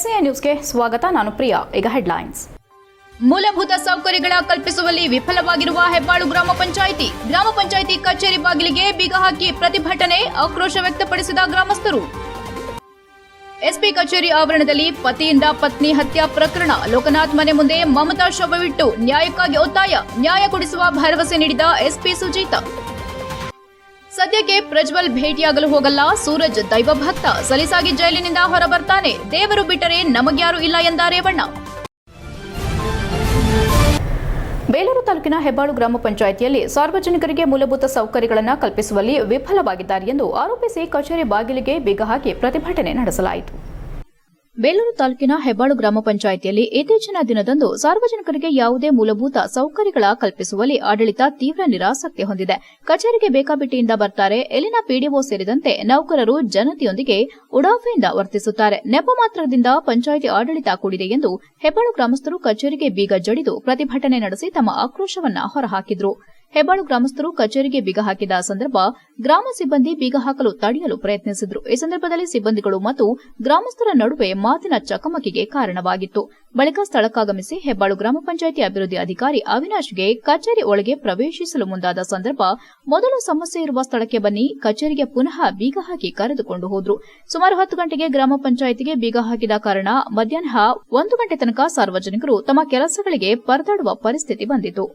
HCA ನ್ಯೂಸ್ಗೆ ಸ್ವಾಗತ, ನಾನು ಪ್ರಿಯಾ. ಈಗ ಹೆಡ್ಲೈನ್ಸ್. ಮೂಲಭೂತ ಸೌಕರ್ಯಗಳ ಕಲ್ಪಿಸುವಲ್ಲಿ ವಿಫಲವಾಗಿರುವ ಹೆಬ್ಬಾಳು ಗ್ರಾಮ ಪಂಚಾಯಿತಿ. ಗ್ರಾಮ ಪಂಚಾಯಿತಿ ಕಚೇರಿ ಬಾಗಿಲಿಗೆ ಬೀಗ ಹಾಕಿ ಪ್ರತಿಭಟನೆ ಆಕ್ರೋಶ ವ್ಯಕ್ತಪಡಿಸಿದ ಗ್ರಾಮಸ್ಥರು. ಎಸ್ಪಿ ಕಚೇರಿ ಆವರಣದಲ್ಲಿ ಪತಿಯಿಂದ ಪತ್ನಿ ಹತ್ಯಾ ಪ್ರಕರಣ. ಲೋಕನಾಥ್ ಮನೆ ಮುಂದೆ ಮಮತಾ ಶವವಿಟ್ಟು ನ್ಯಾಯಕ್ಕಾಗಿ ಒತ್ತಾಯ. ನ್ಯಾಯ ಕೊಡಿಸುವ ಭರವಸೆ ನೀಡಿದ ಎಸ್ಪಿ ಸುಜೀತಾ. ಸದ್ಯಕ್ಕೆ ಪ್ರಜ್ವಲ್ ಭೇಟಿಯಾಗಲು ಹೋಗಲ್ಲ. ಸೂರಜ್ ದೈವ ಭಕ್ತ. ಸಲೀಸಾಗಿ ಜೈಲಿನಿಂದ ಹೊರಬರ್ತಾನೆ. ದೇವರು ಬಿಟ್ಟರೆ ನಮಗ್ಯಾರು ಇಲ್ಲ ಎಂದ ರೇವಣ್ಣ ಬೇಲೂರು ತಾಲೂಕಿನ ಹೆಬ್ಬಾಳು ಗ್ರಾಮ ಪಂಚಾಯಿತಿಯಲ್ಲಿ ಸಾರ್ವಜನಿಕರಿಗೆ ಮೂಲಭೂತ ಸೌಕರ್ಯಗಳನ್ನು ಕಲ್ಪಿಸುವಲ್ಲಿ ವಿಫಲವಾಗಿದ್ದಾರೆ ಎಂದು ಆರೋಪಿಸಿ ಕಚೇರಿ ಬಾಗಿಲಿಗೆ ಬೀಗ ಹಾಕಿ ಪ್ರತಿಭಟನೆ ನಡೆಸಲಾಯಿತು. ಬೇಲೂರು ತಾಲೂಕಿನ ಹೆಬ್ಬಾಳು ಗ್ರಾಮ ಪಂಚಾಯಿತಿಯಲ್ಲಿ ಇತ್ತೀಚಿನ ದಿನದಂದು ಸಾರ್ವಜನಿಕರಿಗೆ ಯಾವುದೇ ಮೂಲಭೂತ ಸೌಕರ್ಯಗಳ ಕಲ್ಪಿಸುವಲ್ಲಿ ಆಡಳಿತ ತೀವ್ರ ನಿರಾಸಕ್ತಿ ಹೊಂದಿದೆ. ಕಚೇರಿಗೆ ಬೇಕಾಬಿಟ್ಟಿಯಿಂದ ಬರ್ತಾರೆ. ಎಲ್ಲಿನ ಪಿಡಿಒ ಸೇರಿದಂತೆ ನೌಕರರು ಜನತೆಯೊಂದಿಗೆ ಉಡಾಫೆಯಿಂದ ವರ್ತಿಸುತ್ತಾರೆ. ನೆಪ ಮಾತ್ರದಿಂದ ಪಂಚಾಯಿತಿ ಆಡಳಿತ ಕೂಡಿದೆ ಎಂದು ಹೆಬ್ಬಾಳು ಗ್ರಾಮಸ್ಥರು ಕಚೇರಿಗೆ ಬೀಗ ಜಡಿದು ಪ್ರತಿಭಟನೆ ನಡೆಸಿ ತಮ್ಮ ಆಕ್ರೋಶವನ್ನು ಹೊರಹಾಕಿದ್ರು. ಹೆಬ್ಬಾಳು ಗ್ರಾಮಸ್ಥರು ಕಚೇರಿಗೆ ಬೀಗ ಹಾಕಿದ ಸಂದರ್ಭ ಗ್ರಾಮ ಸಿಬ್ಬಂದಿ ಬೀಗ ಹಾಕಲು ತಡೆಯಲು ಪ್ರಯತ್ನಿಸಿದ್ರು. ಈ ಸಂದರ್ಭದಲ್ಲಿ ಸಿಬ್ಬಂದಿಗಳು ಮತ್ತು ಗ್ರಾಮಸ್ಥರ ನಡುವೆ ಮಾತಿನ ಚಕಮಕಿಗೆ ಕಾರಣವಾಗಿತ್ತು. ಬಳಿಕ ಸ್ಥಳಕ್ಕಾಗಮಿಸಿ ಹೆಬ್ಬಾಳು ಗ್ರಾಮ ಪಂಚಾಯಿತಿ ಅಭಿವೃದ್ಧಿ ಅಧಿಕಾರಿ ಅವಿನಾಶ್ಗೆ ಕಚೇರಿ ಒಳಗೆ ಪ್ರವೇಶಿಸಲು ಮುಂದಾದ ಸಂದರ್ಭ ಮೊದಲು ಸಮಸ್ಯೆ ಇರುವ ಸ್ಥಳಕ್ಕೆ ಬನ್ನಿ, ಕಚೇರಿಗೆ ಪುನಃ ಬೀಗ ಹಾಕಿ ಕರೆದುಕೊಂಡು ಹೋದ್ರು. ಸುಮಾರು ಹತ್ತು ಗಂಟೆಗೆ ಗ್ರಾಮ ಪಂಚಾಯಿತಿಗೆ ಬೀಗ ಹಾಕಿದ ಕಾರಣ ಮಧ್ಯಾಹ್ನ ಒಂದು ಗಂಟೆ ತನಕ ಸಾರ್ವಜನಿಕರು ತಮ್ಮ ಕೆಲಸಗಳಿಗೆ ಪರದಾಡುವ ಪರಿಸ್ಥಿತಿ ಬಂದಿತು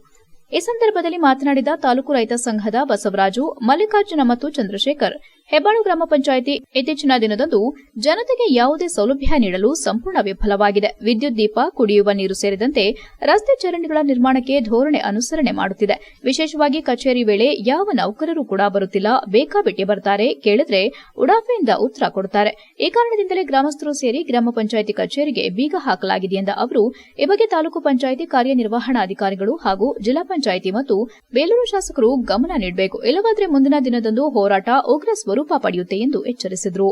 ಈ ಸಂದರ್ಭದಲ್ಲಿ ಮಾತನಾಡಿದ ತಾಲೂಕು ರೈತ ಸಂಘದ ಬಸವರಾಜು ಮಲ್ಲಿಕಾರ್ಜುನ ಮತ್ತು ಚಂದ್ರಶೇಖರ್ ಹೆಬ್ಬಾಳು ಗ್ರಾಮ ಪಂಚಾಯಿತಿ ಇತ್ತೀಚಿನ ದಿನದಂದು ಜನತೆಗೆ ಯಾವುದೇ ಸೌಲಭ್ಯ ನೀಡಲು ಸಂಪೂರ್ಣ ವಿಫಲವಾಗಿದೆ. ವಿದ್ಯುತ್ ದೀಪ, ಕುಡಿಯುವ ನೀರು ಸೇರಿದಂತೆ ರಸ್ತೆ ಚರಂಡಿಗಳ ನಿರ್ಮಾಣಕ್ಕೆ ಧೋರಣೆ ಅನುಸರಣೆ ಮಾಡುತ್ತಿದೆ. ವಿಶೇಷವಾಗಿ ಕಚೇರಿ ವೇಳೆ ಯಾವ ನೌಕರರು ಕೂಡ ಬರುತ್ತಿಲ್ಲ ಬೇಕಾಬಿಟ್ಟಿ ಬರ್ತಾರೆ ಕೇಳಿದ್ರೆ ಉಡಾಫೆಯಿಂದ ಉತ್ತರ ಕೊಡುತ್ತಾರೆ. ಈ ಕಾರಣದಿಂದಲೇ ಗ್ರಾಮಸ್ಥರು ಸೇರಿ ಗ್ರಾಮ ಪಂಚಾಯಿತಿ ಕಚೇರಿಗೆ ಬೀಗ ಹಾಕಲಾಗಿದೆ ಎಂದ ಅವರು, ಈ ಬಗ್ಗೆ ತಾಲೂಕು ಪಂಚಾಯಿತಿ ಕಾರ್ಯನಿರ್ವಹಣಾಧಿಕಾರಿಗಳು ಹಾಗೂ ಜಿಲ್ಲಾ ಪಂಚಾಯಿತಿ ಮತ್ತು ಬೇಲೂರು ಶಾಸಕರು ಗಮನ ನೀಡಬೇಕು. ಇಲ್ಲವಾದರೆ ಮುಂದಿನ ದಿನದಂದು ಹೋರಾಟ ಉಗ್ರ ಸ್ವರೂಪ ಪಡೆಯುತ್ತೆ ಎಂದು ಎಚ್ಚರಿಸಿದರು.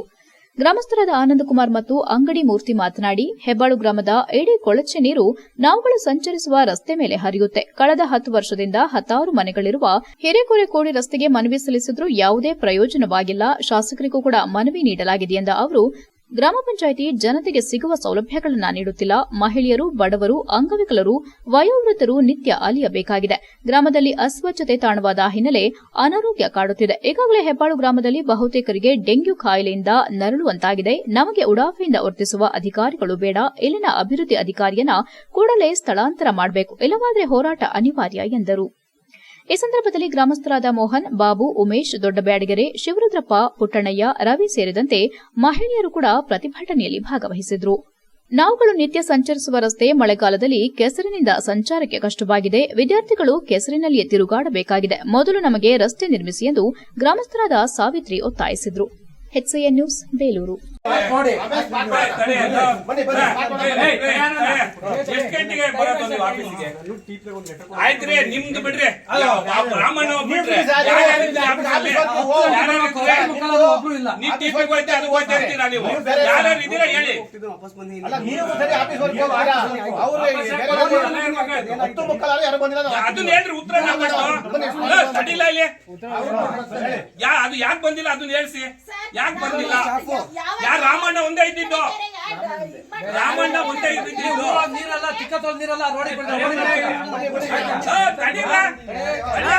ಗ್ರಾಮಸ್ಥರಾದ ಆನಂದಕುಮಾರ್ ಮತ್ತು ಅಂಗಡಿ ಮೂರ್ತಿ ಮಾತನಾಡಿ, ಹೆಬ್ಬಾಳು ಗ್ರಾಮದ ಏಡಿ ಕೊಳಚೆ ನೀರು ನಾವುಗಳು ಸಂಚರಿಸುವ ರಸ್ತೆ ಮೇಲೆ ಹರಿಯುತ್ತೆ. ಕಳೆದ ಹತ್ತು ವರ್ಷದಿಂದ ಹತ್ತಾರು ಮನೆಗಳಿರುವ ಹಿರೇಕೊರೆಕೋಡಿ ರಸ್ತೆಗೆ ಮನವಿ ಸಲ್ಲಿಸಿದ್ರೂ ಯಾವುದೇ ಪ್ರಯೋಜನವಾಗಿಲ್ಲ. ಶಾಸಕರಿಗೂ ಕೂಡ ಮನವಿ ನೀಡಲಾಗಿದೆ ಎಂದ ಅವರು ಗ್ರಾಮ ಪಂಚಾಯಿತಿ ಜನತೆಗೆ ಸಿಗುವ ಸೌಲಭ್ಯಗಳನ್ನು ನೀಡುತ್ತಿಲ್ಲ. ಮಹಿಳೆಯರು, ಬಡವರು, ಅಂಗವಿಕಲರು, ವಯೋವೃದ್ಧರು ನಿತ್ಯ ಅಲಿಯಬೇಕಾಗಿದೆ. ಗ್ರಾಮದಲ್ಲಿ ಅಸ್ವಚ್ಛತೆ ತಾಣವಾದ ಹಿನ್ನೆಲೆ ಅನಾರೋಗ್ಯ ಕಾಡುತ್ತಿದೆ. ಈಗಾಗಲೇ ಹೆಬ್ಬಾಳು ಗ್ರಾಮದಲ್ಲಿ ಬಹುತೇಕರಿಗೆ ಡೆಂಗ್ಯೂ ಕಾಯಿಲೆಯಿಂದ ನರಳುವಂತಾಗಿದೆ. ನಮಗೆ ಉಡಾಫೆಯಿಂದ ವರ್ತಿಸುವ ಅಧಿಕಾರಿಗಳು ಬೇಡ. ಇಲ್ಲಿನ ಅಭಿವೃದ್ಧಿ ಅಧಿಕಾರಿಯನ್ನ ಕೂಡಲೇ ಸ್ಥಳಾಂತರ ಮಾಡಬೇಕು. ಇಲ್ಲವಾದರೆ ಹೋರಾಟ ಅನಿವಾರ್ಯ ಎಂದರು. ಈ ಸಂದರ್ಭದಲ್ಲಿ ಗ್ರಾಮಸ್ಥರಾದ ಮೋಹನ್, ಬಾಬು, ಉಮೇಶ್, ದೊಡ್ಡಬ್ಯಾಡಗೆರೆ, ಶಿವರುದ್ರಪ್ಪ, ಪುಟ್ಟಣ್ಣಯ್ಯ, ರವಿ ಸೇರಿದಂತೆ ಮಹಿಳೆಯರು ಕೂಡ ಪ್ರತಿಭಟನೆಯಲ್ಲಿ ಭಾಗವಹಿಸಿದ್ರು. ನಾವುಗಳು ನಿತ್ಯ ಸಂಚರಿಸುವ ರಸ್ತೆ ಮಳೆಗಾಲದಲ್ಲಿ ಕೆಸರಿನಿಂದ ಸಂಚಾರಕ್ಕೆ ಕಷ್ಟವಾಗಿದೆ. ವಿದ್ಯಾರ್ಥಿಗಳು ಕೆಸರಿನಲ್ಲಿಯೇ ತಿರುಗಾಡಬೇಕಾಗಿದೆ. ಮೊದಲು ನಮಗೆ ರಸ್ತೆ ನಿರ್ಮಿಸಿ ಎಂದು ಗ್ರಾಮಸ್ಥರಾದ ಸಾವಿತ್ರಿ ಒತ್ತಾಯಿಸಿದ್ರು. ನ್ಯೂಸ್ ಬೇಲೂರು. ನೋಡಿ ಎಷ್ಟ್ ಗಂಟೆಗೆ ಬರೋದು ನೀವು ಆಫೀಸಿಗೆ? ಆಯ್ತ್ರಿ ನಿಮ್ದು ಬಿಡ್ರಿ. ಇಲ್ಲ ನೀವ್ ಟಿಪಿ ಹೋಯ್ತು ಅದು ಹೋಯ್ತಾ ಇರ್ತೀರಾ ನೀವು? ಯಾರ್ಯಾರು ಇದ್ದೀರಾ ಹೇಳಿ. ಅದನ್ನ ಹೇಳ್ರಿ ಉತ್ತರ ತಡಿಲ್ಲ ಇಲ್ಲಿ ಯಾ ಅದು ಯಾಕೆ ಬಂದಿಲ್ಲ ಅದನ್ನ ಹೇಳ್ಸಿ. ಯಾಕೆ ಬಂದಿಲ್ಲ ರಾಮಣ್ಣ ಒಂದೇ ಇದ್ದಿದ್ದು. ರಾಮಣ್ಣ ಒಂದೇ ಇದ್ದಿದ್ದು. ನೀರಲ್ಲ ಚಿಕ್ಕ ತೋಲ್ ನೀರಲ್ಲ ರೋಡಿಗೆ ಬಿಡ್ತಾರೆ ಆ, ತಡೀಲ. ಅಲ್ಲ,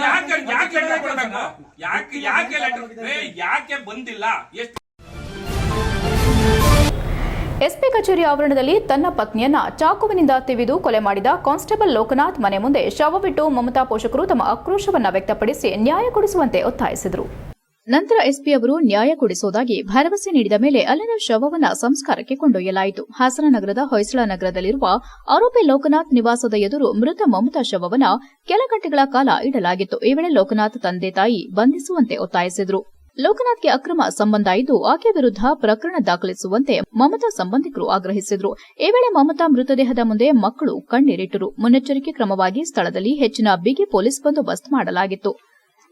ಯಾಕ್ ಯಾಕೆ ಯಾಕೆ ಲೆಟರ್ ಕೊಡ್ಬೇಕು ಯಾಕೆ ಯಾಕೆ ಲೆಟರ್ ರೇ ಯಾಕೆ ಬಂದಿಲ್ಲ? ಎಷ್ಟು ಎಸ್ಪಿ ಕಚೇರಿ ಆವರಣದಲ್ಲಿ ತನ್ನ ಪತ್ನಿಯನ್ನ ಚಾಕುವಿನಿಂದ ತಿವಿದು ಕೊಲೆ ಮಾಡಿದ ಕಾನ್ಸ್ಟೇಬಲ್ ಲೋಕನಾಥ್ ಮನೆ ಮುಂದೆ ಶವವಿಟ್ಟು ಮಮತಾ ಪೋಷಕರು ತಮ್ಮ ಆಕ್ರೋಶವನ್ನ ವ್ಯಕ್ತಪಡಿಸಿ ನ್ಯಾಯ ಕೊಡಿಸುವಂತೆ ಒತ್ತಾಯಿಸಿದರು. ನಂತರ ಎಸ್ಪಿ ಅವರು ನ್ಯಾಯ ಕೊಡಿಸುವುದಾಗಿ ಭರವಸೆ ನೀಡಿದ ಮೇಲೆ ಅಲ್ಲಿನ ಶವವನ್ನ ಸಂಸ್ಕಾರಕ್ಕೆ ಕೊಂಡೊಯ್ಯಲಾಯಿತು. ಹಾಸನ ನಗರದ ಹೊಯ್ಸಳ ನಗರದಲ್ಲಿರುವ ಆರೋಪಿ ಲೋಕನಾಥ್ ನಿವಾಸದ ಎದುರು ಮೃತ ಮಮತಾ ಶವವನ್ನ ಕೆಲ ಗಂಟೆಗಳ ಕಾಲ ಇಡಲಾಗಿತ್ತು. ಈ ವೇಳೆ ಲೋಕನಾಥ್ ತಂದೆ ತಾಯಿ ಬಂಧಿಸುವಂತೆ ಒತ್ತಾಯಿಸಿದರು. ಲೋಕನಾಥ್ಗೆ ಅಕ್ರಮ ಸಂಬಂಧ ಇದ್ದು ಆಕೆ ವಿರುದ್ಧ ಪ್ರಕರಣ ದಾಖಲಿಸುವಂತೆ ಮಮತಾ ಸಂಬಂಧಿಕರು ಆಗ್ರಹಿಸಿದ್ರು. ಈ ವೇಳೆ ಮಮತಾ ಮೃತದೇಹದ ಮುಂದೆ ಮಕ್ಕಳು ಕಣ್ಣೀರಿಟ್ಟರು. ಮುನ್ನೆಚ್ಚರಿಕೆ ಕ್ರಮವಾಗಿ ಸ್ಥಳದಲ್ಲಿ ಹೆಚ್ಚಿನ ಬಿಗಿ ಪೊಲೀಸ್ ಬಂದೋಬಸ್ತ್ ಮಾಡಲಾಗಿತ್ತು.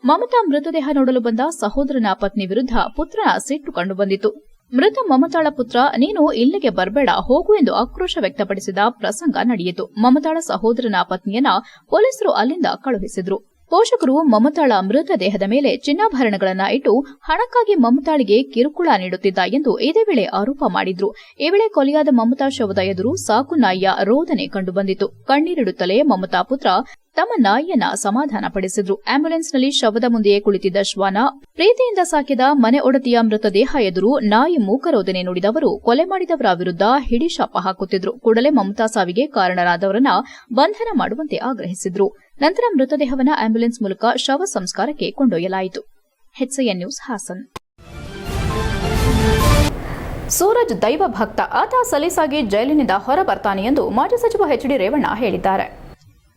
ಮಮತಾ ಮೃತದೇಹ ನೋಡಲು ಬಂದ ಸಹೋದರನ ಪತ್ನಿ ವಿರುದ್ಧ ಪುತ್ರನ ಸಿಟ್ಟು ಕಂಡುಬಂದಿತು ಮೃತ ಮಮತಾಳ ಪುತ್ರ, ನೀನು ಇಲ್ಲಿಗೆ ಬರಬೇಡ, ಹೋಗು ಎಂದು ಆಕ್ರೋಶ ವ್ಯಕ್ತಪಡಿಸಿದ ಪ್ರಸಂಗ ನಡೆಯಿತು. ಮಮತಾಳ ಸಹೋದರನ ಪತ್ನಿಯನ್ನ ಪೊಲೀಸರು ಅಲ್ಲಿಂದ ಕಳುಹಿಸಿದ್ರು. ಪೋಷಕರು ಮಮತಾಳ ಮೃತದೇಹದ ಮೇಲೆ ಚಿನ್ನಾಭರಣಗಳನ್ನ ಇಟ್ಟು ಹಣಕ್ಕಾಗಿ ಮಮತಾಳಿಗೆ ಕಿರುಕುಳ ನೀಡುತ್ತಿದ್ದ ಎಂದು ಇದೇ ವೇಳೆ ಆರೋಪ ಮಾಡಿದ್ರು. ಈ ವೇಳೆ ಕೊಲೆಯಾದ ಮಮತಾ ಶವದ ಎದುರು ಸಾಕು ನಾಯಿಯ ರೋದನೆ ಕಂಡುಬಂದಿತು ಕಣ್ಣೀರಿಡುತ್ತಲೇ ಮಮತಾ ಪುತ್ರ ತಮ್ಮ ನಾಯಿಯನ್ನ ಸಮಾಧಾನಪಡಿಸಿದ್ರು. ಆಂಬ್ಯುಲೆನ್ಸ್ನಲ್ಲಿ ಶವದ ಮುಂದೆಯೇ ಕುಳಿತಿದ್ದ ಶ್ವಾನ, ಪ್ರೀತಿಯಿಂದ ಸಾಕಿದ ಮನೆ ಒಡತಿಯ ಮೃತದೇಹ ಎದುರು ನಾಯಿ ಮೂಕರೋದನೆ ನುಡಿದವರು ಕೊಲೆ ಮಾಡಿದವರ ವಿರುದ್ಧ ಹಿಡಿಶಾಪ ಹಾಕುತ್ತಿದ್ರು. ಕೂಡಲೇ ಮಮತಾ ಸಾವಿಗೆ ಕಾರಣರಾದವರನ್ನ ಬಂಧನ ಮಾಡುವಂತೆ ಆಗ್ರಹಿಸಿದ್ರು. ನಂತರ ಮೃತದೇಹವನ್ನ ಆಂಬ್ಯುಲೆನ್ಸ್ ಮೂಲಕ ಶವ ಸಂಸ್ಕಾರಕ್ಕೆ ಕೊಂಡೊಯ್ಯಲಾಯಿತು. ನ್ಯೂಸ್ ಹಾಸನ್. ಸೂರಜ್ ದೈವ ಭಕ್ತ ಆತ ಸಲೀಸಾಗಿ ಜೈಲಿನಿಂದ ಹೊರಬರ್ತಾನೆ ಎಂದು ಮಾಜಿ ಸಚಿವ ಎಚ್ಡಿ ರೇವಣ್ಣ ಹೇಳಿದ್ದಾರೆ.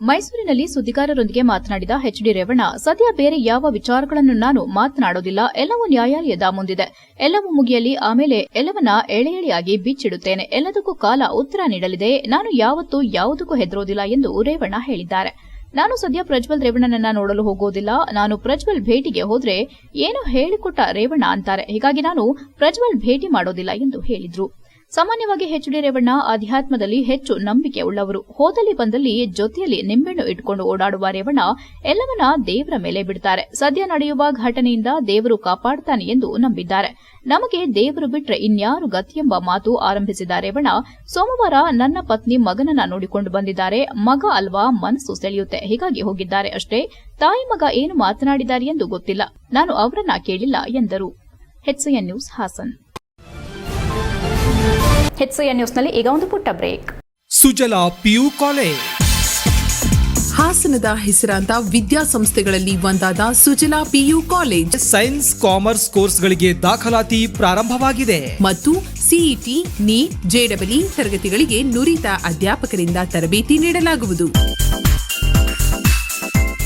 ಮೈಸೂರಿನಲ್ಲಿ ಸುದ್ದಿಗಾರರೊಂದಿಗೆ ಮಾತನಾಡಿದ ಹೆಚ್ಡಿ ರೇವಣ್ಣ, ಸದ್ಯ ಬೇರೆ ಯಾವ ವಿಚಾರಗಳನ್ನು ನಾನು ಮಾತನಾಡೋದಿಲ್ಲ, ಎಲ್ಲವೂ ನ್ಯಾಯಾಲಯದ ಮುಂದಿದೆ. ಎಲ್ಲವೂ ಮುಗಿಯಲಿ, ಆಮೇಲೆ ಎಲ್ಲವನ್ನ ಎಳೆ ಎಳೆಯಾಗಿ ಬಿಚ್ಚಿಡುತ್ತೇನೆ. ಎಲ್ಲದಕ್ಕೂ ಕಾಲ ಉತ್ತರ ನೀಡಲಿದೆ. ನಾನು ಯಾವತ್ತೂ ಯಾವುದಕ್ಕೂ ಹೆದರೋದಿಲ್ಲ ಎಂದು ರೇವಣ್ಣ ಹೇಳಿದ್ದಾರೆ. ನಾನು ಸದ್ಯ ಪ್ರಜ್ವಲ್ ರೇವಣ್ಣನನ್ನ ನೋಡಲು ಹೋಗೋದಿಲ್ಲ. ನಾನು ಪ್ರಜ್ವಲ್ ಭೇಟಿಗೆ ಹೋದ್ರೆ ಏನು ಹೇಳಿಕೊಟ್ಟ ರೇವಣ್ಣ ಅಂತಾರೆ. ಹೀಗಾಗಿ ನಾನು ಪ್ರಜ್ವಲ್ ಭೇಟಿ ಮಾಡೋದಿಲ್ಲ ಎಂದು ಹೇಳಿದ್ರು. ಸಾಮಾನ್ಯವಾಗಿ ಹೆಚ್ ಡಿ ರೇವಣ್ಣ ಅಧ್ಯಾತ್ಮದಲ್ಲಿ ಹೆಚ್ಚು ನಂಬಿಕೆ ಉಳ್ಳವರು ಹೋದಲ್ಲಿ ಬಂದಲ್ಲಿ ಜೊತೆಯಲ್ಲಿ ನಿಂಬೆಣ್ಣು ಇಟ್ಕೊಂಡು ಓಡಾಡುವ ರೇವಣ್ಣ ಎಲ್ಲವನ್ನ ದೇವರ ಮೇಲೆ ಬಿಡ್ತಾರೆ. ಸದ್ಯ ನಡೆಯುವ ಘಟನೆಯಿಂದ ದೇವರು ಕಾಪಾಡ್ತಾನೆ ಎಂದು ನಂಬಿದ್ದಾರೆ. ನಮಗೆ ದೇವರು ಬಿಟ್ರೆ ಇನ್ಯಾರು ಗತಿ ಎಂಬ ಮಾತು ಆರಂಭಿಸಿದ ರೇವಣ್ಣ, ಸೋಮವಾರ ನನ್ನ ಪತ್ನಿ ಮಗನನ್ನ ನೋಡಿಕೊಂಡು ಬಂದಿದ್ದಾರೆ. ಮಗ ಅಲ್ವಾ ಮನಸ್ಸು ಸೆಳೆಯುತ್ತೆ. ಹೀಗಾಗಿ ಹೋಗಿದ್ದಾರೆ ಅಷ್ಟೇ. ತಾಯಿ ಮಗ ಏನು ಮಾತನಾಡಿದ್ದಾರೆ ಎಂದು ಗೊತ್ತಿಲ್ಲ. ನಾನು ಅವರನ್ನ ಕೇಳಿಲ್ಲ ಎಂದರು. ನ್ಯೂಸ್ ಹಾಸನ್. ಹೆಚ್ಎನ್ ನ್ಯೂಸ್ನಲ್ಲಿ ಈಗ ಒಂದು ಪುಟ್ಟ ಬ್ರೇಕ್. Sujala PU college. ಹಾಸನದ ಹೆಸರಾಂತ ವಿದ್ಯಾಸಂಸ್ಥೆಗಳಲ್ಲಿ ಒಂದಾದ Sujala PU college. Science commerce ಕೋರ್ಸ್ಗಳಿಗೆ ದಾಖಲಾತಿ ಪ್ರಾರಂಭವಾಗಿದೆ. ಮತ್ತು ಸಿಇಟಿ ನೀಟ್ ಜೆಡಬ್ಲ್ಯೂ ತರಗತಿಗಳಿಗೆ ನುರಿತ ಅಧ್ಯಾಪಕರಿಂದ ತರಬೇತಿ ನೀಡಲಾಗುವುದು.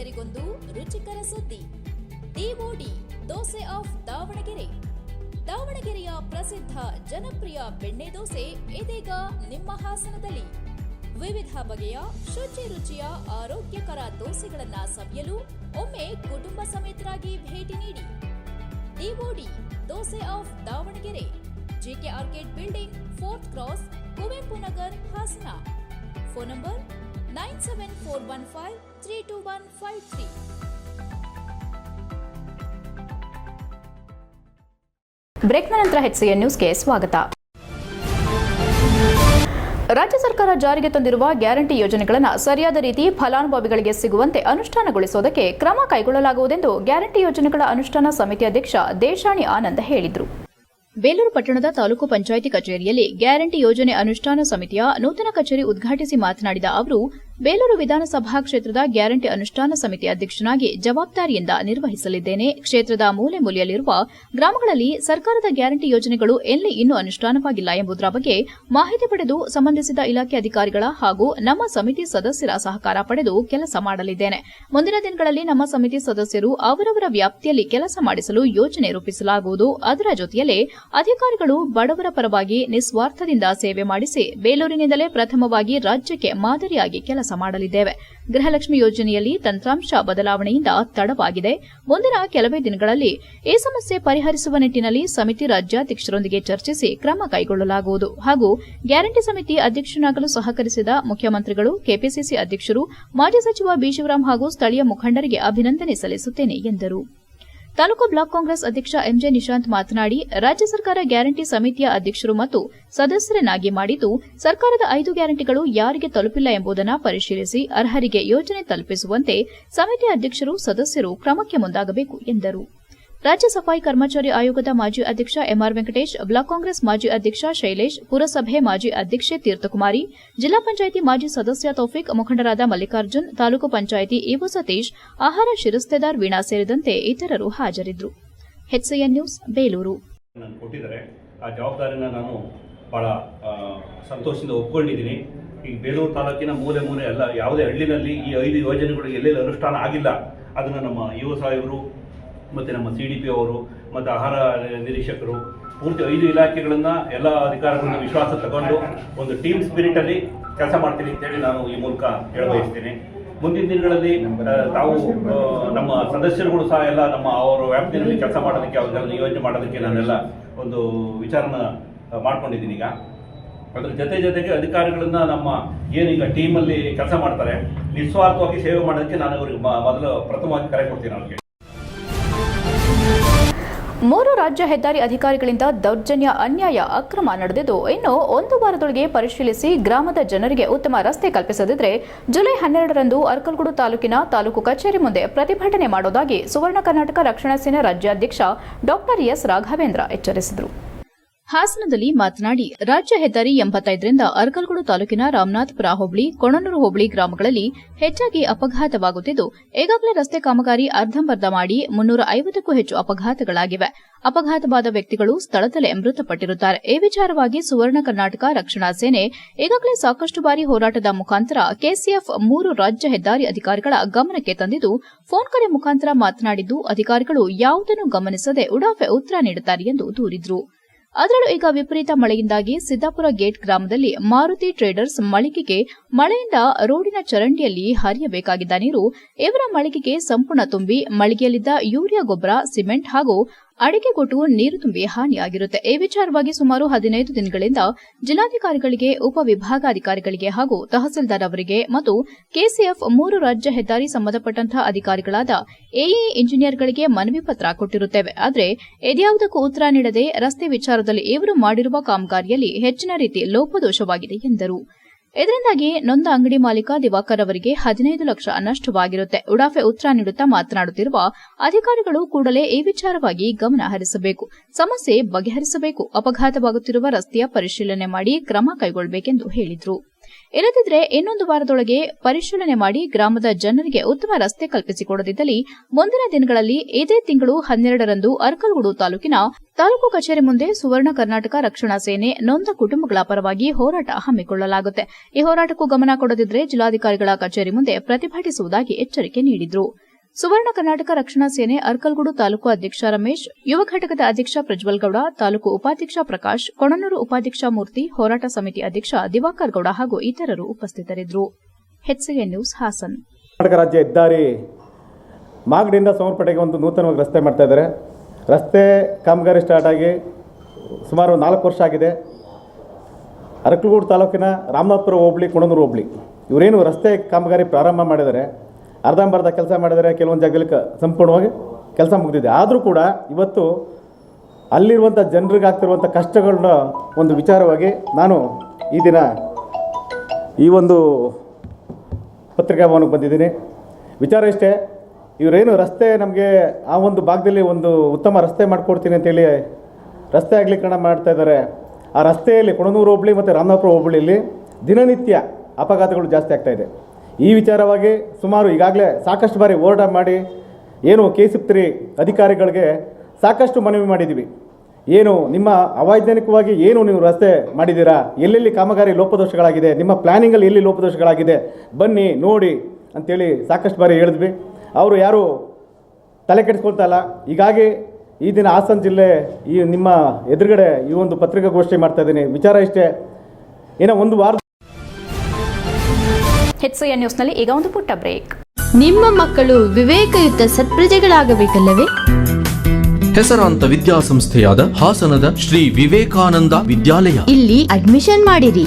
ಪ್ರಿಯರಿಗೊಂದು ರುಚಿಕರ ಸುದ್ದಿ. DOD dosa of Davangere. ದಾವಣಗೆರೆಯ ಪ್ರಸಿದ್ಧ ಜನಪ್ರಿಯ ಬೆಣ್ಣೆ ದೋಸೆ ಇದೀಗ ನಿಮ್ಮ ಹಾಸನದಲ್ಲಿ. ವಿವಿಧ ಬಗೆಯ ಶುಚಿ ರುಚಿಯ ಆರೋಗ್ಯಕರ ದೋಸೆಗಳನ್ನ ಸವಿಯಲು ಒಮ್ಮೆ ಕುಟುಂಬ ಸಮೇತರಾಗಿ ಭೇಟಿ ನೀಡಿ. DOD dosa of Davangere. JK orchid building fourth cross, Kuvempu Nagar, Hassan. Phone number nine seven four one five three two one five three ಬ್ರೇಕ್ನ ನಂತರ ಹೆಚ್ಸಿಎನ್ ನ್ಯೂಸ್ಗೆ ಸ್ವಾಗತ. ರಾಜ್ಯ ಸರ್ಕಾರ ಜಾರಿಗೆ ತಂದಿರುವ ಗ್ಯಾರಂಟಿ ಯೋಜನೆಗಳನ್ನು ಸರಿಯಾದ ರೀತಿ ಫಲಾನುಭವಿಗಳಿಗೆ ಸಿಗುವಂತೆ ಅನುಷ್ಠಾನಗೊಳಿಸುವುದಕ್ಕೆ ಕ್ರಮ ಕೈಗೊಳ್ಳಲಾಗುವುದೆಂದು ಗ್ಯಾರಂಟಿ ಯೋಜನೆಗಳ ಅನುಷ್ಠಾನ ಸಮಿತಿ ಅಧ್ಯಕ್ಷ ದೇಶಾಣಿ ಆನಂದ್ ಹೇಳಿದರು. ಬೇಲೂರು ಪಟ್ಟಣದ ತಾಲೂಕು ಪಂಚಾಯಿತಿ ಕಚೇರಿಯಲ್ಲಿ ಗ್ಯಾರಂಟಿ ಯೋಜನೆ ಅನುಷ್ಠಾನ ಸಮಿತಿಯ ನೂತನ ಕಚೇರಿ ಉದ್ಘಾಟಿಸಿ ಮಾತನಾಡಿದ ಅವರು ಬೇಲೂರು ವಿಧಾನಸಭಾ ಕ್ಷೇತ್ರದ ಗ್ಯಾರಂಟಿ ಅನುಷ್ಠಾನ ಸಮಿತಿ ಅಧ್ಯಕ್ಷನಾಗಿ ಜವಾಬ್ದಾರಿಯಿಂದ ನಿರ್ವಹಿಸಲಿದ್ದೇನೆ. ಕ್ಷೇತ್ರದ ಮೂಲೆ ಮೂಲೆಯಲ್ಲಿರುವ ಗ್ರಾಮಗಳಲ್ಲಿ ಸರ್ಕಾರದ ಗ್ಯಾರಂಟಿ ಯೋಜನೆಗಳು ಎಲ್ಲಿ ಇನ್ನೂ ಅನುಷ್ಠಾನವಾಗಿಲ್ಲ ಎಂಬುದರ ಬಗ್ಗೆ ಮಾಹಿತಿ ಪಡೆದು ಸಂಬಂಧಿಸಿದ ಇಲಾಖೆ ಅಧಿಕಾರಿಗಳ ಹಾಗೂ ನಮ್ಮ ಸಮಿತಿ ಸದಸ್ಯರ ಸಹಕಾರ ಪಡೆದು ಕೆಲಸ ಮಾಡಲಿದ್ದೇನೆ. ಮುಂದಿನ ದಿನಗಳಲ್ಲಿ ನಮ್ಮ ಸಮಿತಿ ಸದಸ್ಯರು ಅವರವರ ವ್ಯಾಪ್ತಿಯಲ್ಲಿ ಕೆಲಸ ಮಾಡಿಸಲು ಯೋಜನೆ ರೂಪಿಸಲಾಗುವುದು. ಅದರ ಜೊತೆಯಲ್ಲೇ ಅಧಿಕಾರಿಗಳು ಬಡವರ ಪರವಾಗಿ ನಿಸ್ವಾರ್ಥದಿಂದ ಸೇವೆ ಮಾಡಿಸಿ ಬೇಲೂರಿನಿಂದಲೇ ಪ್ರಥಮವಾಗಿ ರಾಜ್ಯಕ್ಕೆ ಮಾದರಿಯಾಗಿ ಕೆಲಸ ಮಾಡಲಿದ್ದೇವೆ. ಗೃಹಲಕ್ಷ್ಮಿ ಯೋಜನೆಯಲ್ಲಿ ತಂತ್ರಾಂಶ ಬದಲಾವಣೆಯಿಂದ ತಡವಾಗಿದೆ. ಮುಂದಿನ ಕೆಲವೇ ದಿನಗಳಲ್ಲಿ ಈ ಸಮಸ್ಯೆ ಪರಿಹರಿಸುವ ನಿಟ್ಟಿನಲ್ಲಿ ಸಮಿತಿ ರಾಜ್ಯಾಧ್ಯಕ್ಷರೊಂದಿಗೆ ಚರ್ಚಿಸಿ ಕ್ರಮ ಕೈಗೊಳ್ಳಲಾಗುವುದು. ಹಾಗೂ ಗ್ಯಾರಂಟಿ ಸಮಿತಿ ಅಧ್ಯಕ್ಷನಾಗಲು ಸಹಕರಿಸಿದ ಮುಖ್ಯಮಂತ್ರಿಗಳು, ಕೆಪಿಸಿಸಿ ಅಧ್ಯಕ್ಷರು, ಮಾಜಿ ಸಚಿವ ಬಿಶಿವರಾಮ್ ಹಾಗೂ ಸ್ಥಳೀಯ ಮುಖಂಡರಿಗೆ ಅಭಿನಂದನೆ ಸಲ್ಲಿಸುತ್ತೇನೆ ಎಂದರು. ತಾಲೂಕು ಬ್ಲಾಕ್ ಕಾಂಗ್ರೆಸ್ ಅಧ್ಯಕ್ಷ ಎಂಜೆ ನಿಶಾಂತ್ ಮಾತನಾಡಿ, ರಾಜ್ಯ ಸರ್ಕಾರ ಗ್ಯಾರಂಟಿ ಸಮಿತಿಯ ಅಧ್ಯಕ್ಷರು ಮತ್ತು ಸದಸ್ಯರನ್ನಾಗಿ ಮಾಡಿದ್ದು, ಸರ್ಕಾರದ ಐದು ಗ್ಯಾರಂಟಿಗಳು ಯಾರಿಗೆ ತಲುಪಿಲ್ಲ ಎಂಬುದನ್ನು ಪರಿಶೀಲಿಸಿ ಅರ್ಹರಿಗೆ ಯೋಜನೆ ತಲುಪಿಸುವಂತೆ ಸಮಿತಿ ಅಧ್ಯಕ್ಷರು, ಸದಸ್ಯರು ಕ್ರಮಕ್ಕೆ ಮುಂದಾಗಬೇಕು ಎಂದರು. ರಾಜ್ಯ ಸಫಾಯಿ ಕರ್ಮಚಾರಿ ಆಯೋಗದ ಮಾಜಿ ಅಧ್ಯಕ್ಷ ಎಂಆರ್ ವೆಂಕಟೇಶ್, ಬ್ಲಾಕ್ ಕಾಂಗ್ರೆಸ್ ಮಾಜಿ ಅಧ್ಯಕ್ಷ ಶೈಲೇಶ್, ಪುರಸಭೆ ಮಾಜಿ ಅಧ್ಯಕ್ಷೆ ತೀರ್ಥಕುಮಾರಿ, ಜಿಲ್ಲಾ ಪಂಚಾಯಿತಿ ಮಾಜಿ ಸದಸ್ಯ ತೌಫಿಕ್ ಮುಖಂಡರಾದ ಮಲ್ಲಿಕಾರ್ಜುನ್, ತಾಲೂಕು ಪಂಚಾಯಿತಿ ಇಒ ಸತೀಶ್, ಆಹಾರ ಶಿರಸ್ತೆದಾರ್ ವೀಣಾ ಸೇರಿದಂತೆ ಇತರರು ಹಾಜರಿದ್ದರು. ನ್ಯೂಸ್, ಬೇಲೂರು. ಆ ಬೇಲೂರು ತಾಲೂಕಿನ ಮೂಲೆ ಮೂಲೆ ಯಾವುದೇ ಹಳ್ಳಿನಲ್ಲಿ ಈ ಐದು ಯೋಜನೆಗಳು ಎಲ್ಲೆಲ್ಲಿ ಅನುಷ್ಠಾನ ಆಗಿಲ್ಲ, ಅದನ್ನು ನಮ್ಮ ಯುವ ಸಾಹೇಬರು ಮತ್ತು ನಮ್ಮ ಸಿ ಡಿ ಪಿ ಅವರು, ಮತ್ತು ಆಹಾರ ನಿರೀಕ್ಷಕರು, ಪೂರ್ತಿ ಐದು ಇಲಾಖೆಗಳನ್ನು ಎಲ್ಲ ಅಧಿಕಾರಿಗಳನ್ನ ವಿಶ್ವಾಸ ತಗೊಂಡು ಒಂದು ಟೀಮ್ ಸ್ಪಿರಿಟಲ್ಲಿ ಕೆಲಸ ಮಾಡ್ತೀನಿ ಅಂತೇಳಿ ನಾನು ಈ ಮೂಲಕ ಹೇಳಬಯಸ್ತೇನೆ ಮುಂದಿನ ದಿನಗಳಲ್ಲಿ ತಾವು ನಮ್ಮ ಸದಸ್ಯರುಗಳು ಸಹ ಎಲ್ಲ ನಮ್ಮ ಅವರ ವ್ಯಾಪ್ತಿಯಲ್ಲಿ ಕೆಲಸ ಮಾಡೋದಕ್ಕೆ ಅವರೆಲ್ಲ ನಿಯೋಜನೆ ಮಾಡೋದಕ್ಕೆ ನಾನೆಲ್ಲ ಒಂದು ವಿಚಾರನ ಮಾಡ್ಕೊಂಡಿದ್ದೀನಿ ಈಗ. ಅದ್ರ ಜೊತೆ ಜೊತೆಗೆ ಅಧಿಕಾರಿಗಳನ್ನ ನಮ್ಮ ಏನೀಗ ಟೀಮಲ್ಲಿ ಕೆಲಸ ಮಾಡ್ತಾರೆ, ನಿಸ್ವಾರ್ಥವಾಗಿ ಸೇವೆ ಮಾಡೋದಕ್ಕೆ ನಾನು ಅವ್ರಿಗೆ ಮೊದಲು ಪ್ರಥಮವಾಗಿ ಕರೆ ಕೊಡ್ತೀನಿ ಅವ್ರಿಗೆ. ಮೂರು ರಾಜ್ಯ ಹೆದ್ದಾರಿ ಅಧಿಕಾರಿಗಳಿಂದ ದೌರ್ಜನ್ಯ, ಅನ್ಯಾಯ, ಅಕ್ರಮ ನಡೆದಿದ್ದು, ಇನ್ನು ಒಂದು ವಾರದೊಳಗೆ ಪರಿಶೀಲಿಸಿ ಗ್ರಾಮದ ಜನರಿಗೆ ಉತ್ತಮ ರಸ್ತೆ ಕಲ್ಪಿಸದಿದ್ದರೆ ಜುಲೈ ಹನ್ನೆರಡರಂದು ಅರ್ಕಲ್ಗೂಡು ತಾಲೂಕಿನ ತಾಲೂಕು ಕಚೇರಿ ಮುಂದೆ ಪ್ರತಿಭಟನೆ ಮಾಡೋದಾಗಿ ಸುವರ್ಣ ಕರ್ನಾಟಕ ರಕ್ಷಣಾ ಸೇನೆ ರಾಜ್ಯಾಧ್ಯಕ್ಷ ಡಾಕ್ಟರ್ ಎಸ್ ರಾಘವೇಂದ್ರ ಎಚ್ಚರಿಸಿದರು. ಹಾಸನದಲ್ಲಿ ಮಾತನಾಡಿ, ರಾಜ್ಯ ಹೆದ್ದಾರಿ ಎಂಬತ್ತೈದರಿಂದ ಅರ್ಕಲ್ಗೂಡು ತಾಲೂಕಿನ ರಾಮನಾಥಪುರ ಹೋಬಳಿ, ಕೊಣನೂರು ಹೋಬಳಿ ಗ್ರಾಮಗಳಲ್ಲಿ ಹೆಚ್ಚಾಗಿ ಅಪಘಾತವಾಗುತ್ತಿದ್ದು, ಈಗಾಗಲೇ ರಸ್ತೆ ಕಾಮಗಾರಿ ಅರ್ಧಂಬರ್ಧ ಮಾಡಿ ಮುನ್ನೂರ ಐವತ್ತಕ್ಕೂ ಹೆಚ್ಚು ಅಪಘಾತಗಳಾಗಿವೆ. ಅಪಘಾತವಾದ ವ್ಯಕ್ತಿಗಳು ಸ್ಥಳದಲ್ಲೇ ಮೃತಪಟ್ಟಿರುತ್ತಾರೆ. ಈ ವಿಚಾರವಾಗಿ ಸುವರ್ಣ ಕರ್ನಾಟಕ ರಕ್ಷಣಾ ಸೇನೆ ಈಗಾಗಲೇ ಸಾಕಷ್ಟು ಬಾರಿ ಹೋರಾಟದ ಮುಖಾಂತರ ಕೆಸಿಎಫ್ ಮೂರು ರಾಜ್ಯ ಹೆದ್ದಾರಿ ಅಧಿಕಾರಿಗಳ ಗಮನಕ್ಕೆ ತಂದಿದ್ದು, ಫೋನ್ ಕರೆ ಮುಖಾಂತರ ಮಾತನಾಡಿದ್ದು, ಅಧಿಕಾರಿಗಳು ಯಾವುದನ್ನು ಗಮನಿಸದೆ ಉಡಾಫೆ ಉತ್ತರ ನೀಡುತ್ತಾರೆ ಎಂದು ದೂರಿದ್ರು. ಅದರಲ್ಲೂ ಈಗ ವಿಪರೀತ ಮಳೆಯಿಂದಾಗಿ ಸಿದ್ದಾಪುರ ಗೇಟ್ ಗ್ರಾಮದಲ್ಲಿ ಮಾರುತಿ ಟ್ರೇಡರ್ಸ್ ಮಳಿಗೆಗೆ ಮಳೆಯಿಂದ ರೋಡಿನ ಚರಂಡಿಯಲ್ಲಿ ಹರಿಯಬೇಕಾಗಿದ್ದ ನೀರು ಇವರ ಮಳಿಗೆಗೆ ಸಂಪೂರ್ಣ ತುಂಬಿ ಮಳಿಗೆಯಲ್ಲಿದ್ದ ಯೂರಿಯಾ ಗೊಬ್ಬರ, ಸಿಮೆಂಟ್ ಹಾಗೂ ಅಡಿಕೆ ಕೊಟ್ಟು ನೀರು ತುಂಬಿ ಹಾನಿಯಾಗಿರುತ್ತೆ. ಈ ವಿಚಾರವಾಗಿ ಸುಮಾರು ಹದಿನೈದು ದಿನಗಳಿಂದ ಜಿಲ್ಲಾಧಿಕಾರಿಗಳಿಗೆ ಉಪವಿಭಾಗಾಧಿಕಾರಿಗಳಿಗೆ ಹಾಗೂ ತಹಸೀಲ್ದಾರ್ ಅವರಿಗೆ ಮತ್ತು ಕೆಸಿಎಫ್ ಮೂರು ರಾಜ್ಯ ಹೆದ್ದಾರಿ ಸಂಬಂಧಪಟ್ಟಂತಹ ಅಧಿಕಾರಿಗಳಾದ ಎಇ ಇಂಜಿನಿಯರ್ಗಳಿಗೆ ಮನವಿ ಪತ್ರ ಕೊಟ್ಟಿರುತ್ತೇವೆ. ಆದರೆ ಇದ್ಯಾವುದಕ್ಕೂ ಉತ್ತರ ನೀಡದೆ ರಸ್ತೆ ವಿಚಾರದಲ್ಲಿ ಇವರು ಮಾಡಿರುವ ಕಾಮಗಾರಿಯಲ್ಲಿ ಹೆಚ್ಚಿನ ರೀತಿ ಲೋಪದೋಷವಾಗಿದೆ ಎಂದರು. ಇದರಿಂದಾಗಿ ನೊಂದ ಅಂಗಡಿ ಮಾಲೀಕ ದಿವಾಕರ್ ಅವರಿಗೆ ಹದಿನೈದು ಲಕ್ಷ ನಷ್ಟವಾಗಿರುತ್ತೆ. ಉಡಾಫೆ ಉತ್ತರ ನೀಡುತ್ತಾ ಮಾತನಾಡುತ್ತಿರುವ ಅಧಿಕಾರಿಗಳು ಕೂಡಲೇ ಈ ವಿಚಾರವಾಗಿ ಗಮನ ಹರಿಸಬೇಕು. ಸಮಸ್ಯೆ ಬಗೆಹರಿಸಬೇಕು. ಅಪಘಾತವಾಗುತ್ತಿರುವ ರಸ್ತೆಯ ಪರಿಶೀಲನೆ ಮಾಡಿ ಕ್ರಮ ಕೈಗೊಳ್ಳಬೇಕೆಂದು ಹೇಳಿದರು. ಇಲ್ಲದಿದ್ದರೆ ಇನ್ನೊಂದು ವಾರದೊಳಗೆ ಪರಿಶೀಲನೆ ಮಾಡಿ ಗ್ರಾಮದ ಜನರಿಗೆ ಉತ್ತಮ ರಸ್ತೆ ಕಲ್ಪಿಸಿಕೊಡದಿದ್ದಲ್ಲಿ ಮುಂದಿನ ದಿನಗಳಲ್ಲಿ ಇದೇ ತಿಂಗಳು ಹನ್ನೆರಡರಂದು ಅರ್ಕಲ್ಗೂಡು ತಾಲೂಕಿನ ತಾಲೂಕು ಕಚೇರಿ ಮುಂದೆ ಸುವರ್ಣ ಕರ್ನಾಟಕ ರಕ್ಷಣಾ ಸೇನೆ ನೊಂದ ಕುಟುಂಬಗಳ ಪರವಾಗಿ ಹೋರಾಟ ಹಮ್ಮಿಕೊಳ್ಳಲಾಗುತ್ತೆ. ಈ ಹೋರಾಟಕ್ಕೂ ಗಮನ ಕೊಡದಿದ್ದರೆ ಜಿಲ್ಲಾಧಿಕಾರಿಗಳ ಕಚೇರಿ ಮುಂದೆ ಪ್ರತಿಭಟಿಸುವುದಾಗಿ ಎಚ್ಚರಿಕೆ ನೀಡಿದರು. ಸುವರ್ಣ ಕರ್ನಾಟಕ ರಕ್ಷಣಾ ಸೇನೆ ಅರ್ಕಲ್ಗೂಡು ತಾಲೂಕು ಅಧ್ಯಕ್ಷ ರಮೇಶ್, ಯುವ ಘಟಕದ ಅಧ್ಯಕ್ಷ ಪ್ರಜ್ವಲ್ ಗೌಡ ತಾಲೂಕು ಉಪಾಧ್ಯಕ್ಷ ಪ್ರಕಾಶ್, ಕೊಣನೂರು ಉಪಾಧ್ಯಕ್ಷ ಮೂರ್ತಿ, ಹೋರಾಟ ಸಮಿತಿ ಅಧ್ಯಕ್ಷ ದಿವಾಕರ್ ಗೌಡ ಹಾಗೂ ಇತರರು ಉಪಸ್ಥಿತರಿದ್ದರು. ನ್ಯೂಸ್ ಹಾಸನ್. ಕರ್ನಾಟಕ ರಾಜ್ಯ ಹೆದ್ದಾರಿ ಮಾಗಡಿಯಿಂದ ಸೋಮರಪೇಟೆಗೆ ಒಂದು ನೂತನವಾಗಿ ರಸ್ತೆ ಮಾಡ್ತಾ ರಸ್ತೆ ಕಾಮಗಾರಿ ಸ್ಟಾರ್ಟ್ ಆಗಿ ಸುಮಾರು ನಾಲ್ಕು ವರ್ಷ ಆಗಿದೆ. ಅರಕಲಗೂಡು ತಾಲೂಕಿನ ರಾಮನಾಥಪುರ ಹೋಬಳಿ, ಕೊಣನೂರು ಹೋಬಳಿ, ಇವರೇನು ರಸ್ತೆ ಕಾಮಗಾರಿ ಪ್ರಾರಂಭ ಮಾಡಿದ್ದಾರೆ. ಅರ್ಧಂಬರ್ಧ ಕೆಲಸ ಮಾಡಿದರೆ ಕೆಲವೊಂದು ಜಾಗದಲ್ಲಿ ಕ ಸಂಪೂರ್ಣವಾಗಿ ಕೆಲಸ ಮುಗಿದಿದೆ. ಆದರೂ ಕೂಡ ಇವತ್ತು ಅಲ್ಲಿರುವಂಥ ಜನರಿಗೆ ಆಗ್ತಿರುವಂಥ ಕಷ್ಟಗಳನ್ನ ಒಂದು ವಿಚಾರವಾಗಿ ನಾನು ಈ ದಿನ ಈ ಒಂದು ಪತ್ರಿಕಾಭವನಕ್ಕೆ ಬಂದಿದ್ದೀನಿ. ವಿಚಾರ ಇಷ್ಟೇ, ಇವರೇನು ರಸ್ತೆ ನಮಗೆ ಆ ಒಂದು ಭಾಗದಲ್ಲಿ ಒಂದು ಉತ್ತಮ ರಸ್ತೆ ಮಾಡಿಕೊಡ್ತೀನಿ ಅಂತೇಳಿ ರಸ್ತೆ ಅಗಲೀಕರಣ ಮಾಡ್ತಾ ಇದ್ದಾರೆ. ಆ ರಸ್ತೆಯಲ್ಲಿ ಕೊಣನೂರು ಹೋಬಳಿ ಮತ್ತು ರಾಮನಾಥಪುರ ಹೋಬಳಿಯಲ್ಲಿ ದಿನನಿತ್ಯ ಅಪಘಾತಗಳು ಜಾಸ್ತಿ ಆಗ್ತಾ ಇದೆ. ಈ ವಿಚಾರವಾಗಿ ಸುಮಾರು ಈಗಾಗಲೇ ಸಾಕಷ್ಟು ಬಾರಿ ಹೋರಾಟ ಮಾಡಿ ಏನು ಕೆ ಅಧಿಕಾರಿಗಳಿಗೆ ಸಾಕಷ್ಟು ಮನವಿ ಮಾಡಿದ್ದೀವಿ ಏನು ನಿಮ್ಮ ಅವೈಜ್ಞಾನಿಕವಾಗಿ ಏನು ನೀವು ರಸ್ತೆ ಮಾಡಿದ್ದೀರಾ? ಎಲ್ಲೆಲ್ಲಿ ಕಾಮಗಾರಿ ಲೋಪದೋಷಗಳಾಗಿದೆ? ನಿಮ್ಮ ಪ್ಲ್ಯಾನಿಂಗಲ್ಲಿ ಎಲ್ಲಿ ಲೋಪದೋಷಗಳಾಗಿದೆ? ಬನ್ನಿ, ನೋಡಿ ಅಂಥೇಳಿ ಸಾಕಷ್ಟು ಬಾರಿ ಹೇಳಿದ್ವಿ. ಅವರು ಯಾರು ತಲೆ ಕೆಡಿಸ್ಕೊಳ್ತಾ ಇಲ್ಲ. ಹೀಗಾಗಿ ಈ ದಿನ ಹಾಸನ ಜಿಲ್ಲೆ ಈ ನಿಮ್ಮ ಎದುರುಗಡೆ ಈ ಒಂದು ಪತ್ರಿಕಾಗೋಷ್ಠಿ ಮಾಡ್ತಾ ಇದ್ದೀನಿ. ವಿಚಾರ ಇಷ್ಟೇ. ಏನೋ ಒಂದು ವಾರ ಹೆಚ್ಸಿಎನ್ ನ್ಯೂಸ್ನಲ್ಲಿ ಈಗ ಒಂದು ಪುಟ್ಟ ಬ್ರೇಕ್. ನಿಮ್ಮ ಮಕ್ಕಳು ವಿವೇಕಯುತ ಸತ್ಪ್ರಜೆಗಳಾಗಬೇಕಲ್ಲವೇ? ಹೆಸರಾಂತ ವಿದ್ಯಾಸಂಸ್ಥೆಯಾದ ಹಾಸನದ ಶ್ರೀ ವಿವೇಕಾನಂದ ವಿದ್ಯಾಲಯ. ಇಲ್ಲಿ ಅಡ್ಮಿಷನ್ ಮಾಡಿರಿ.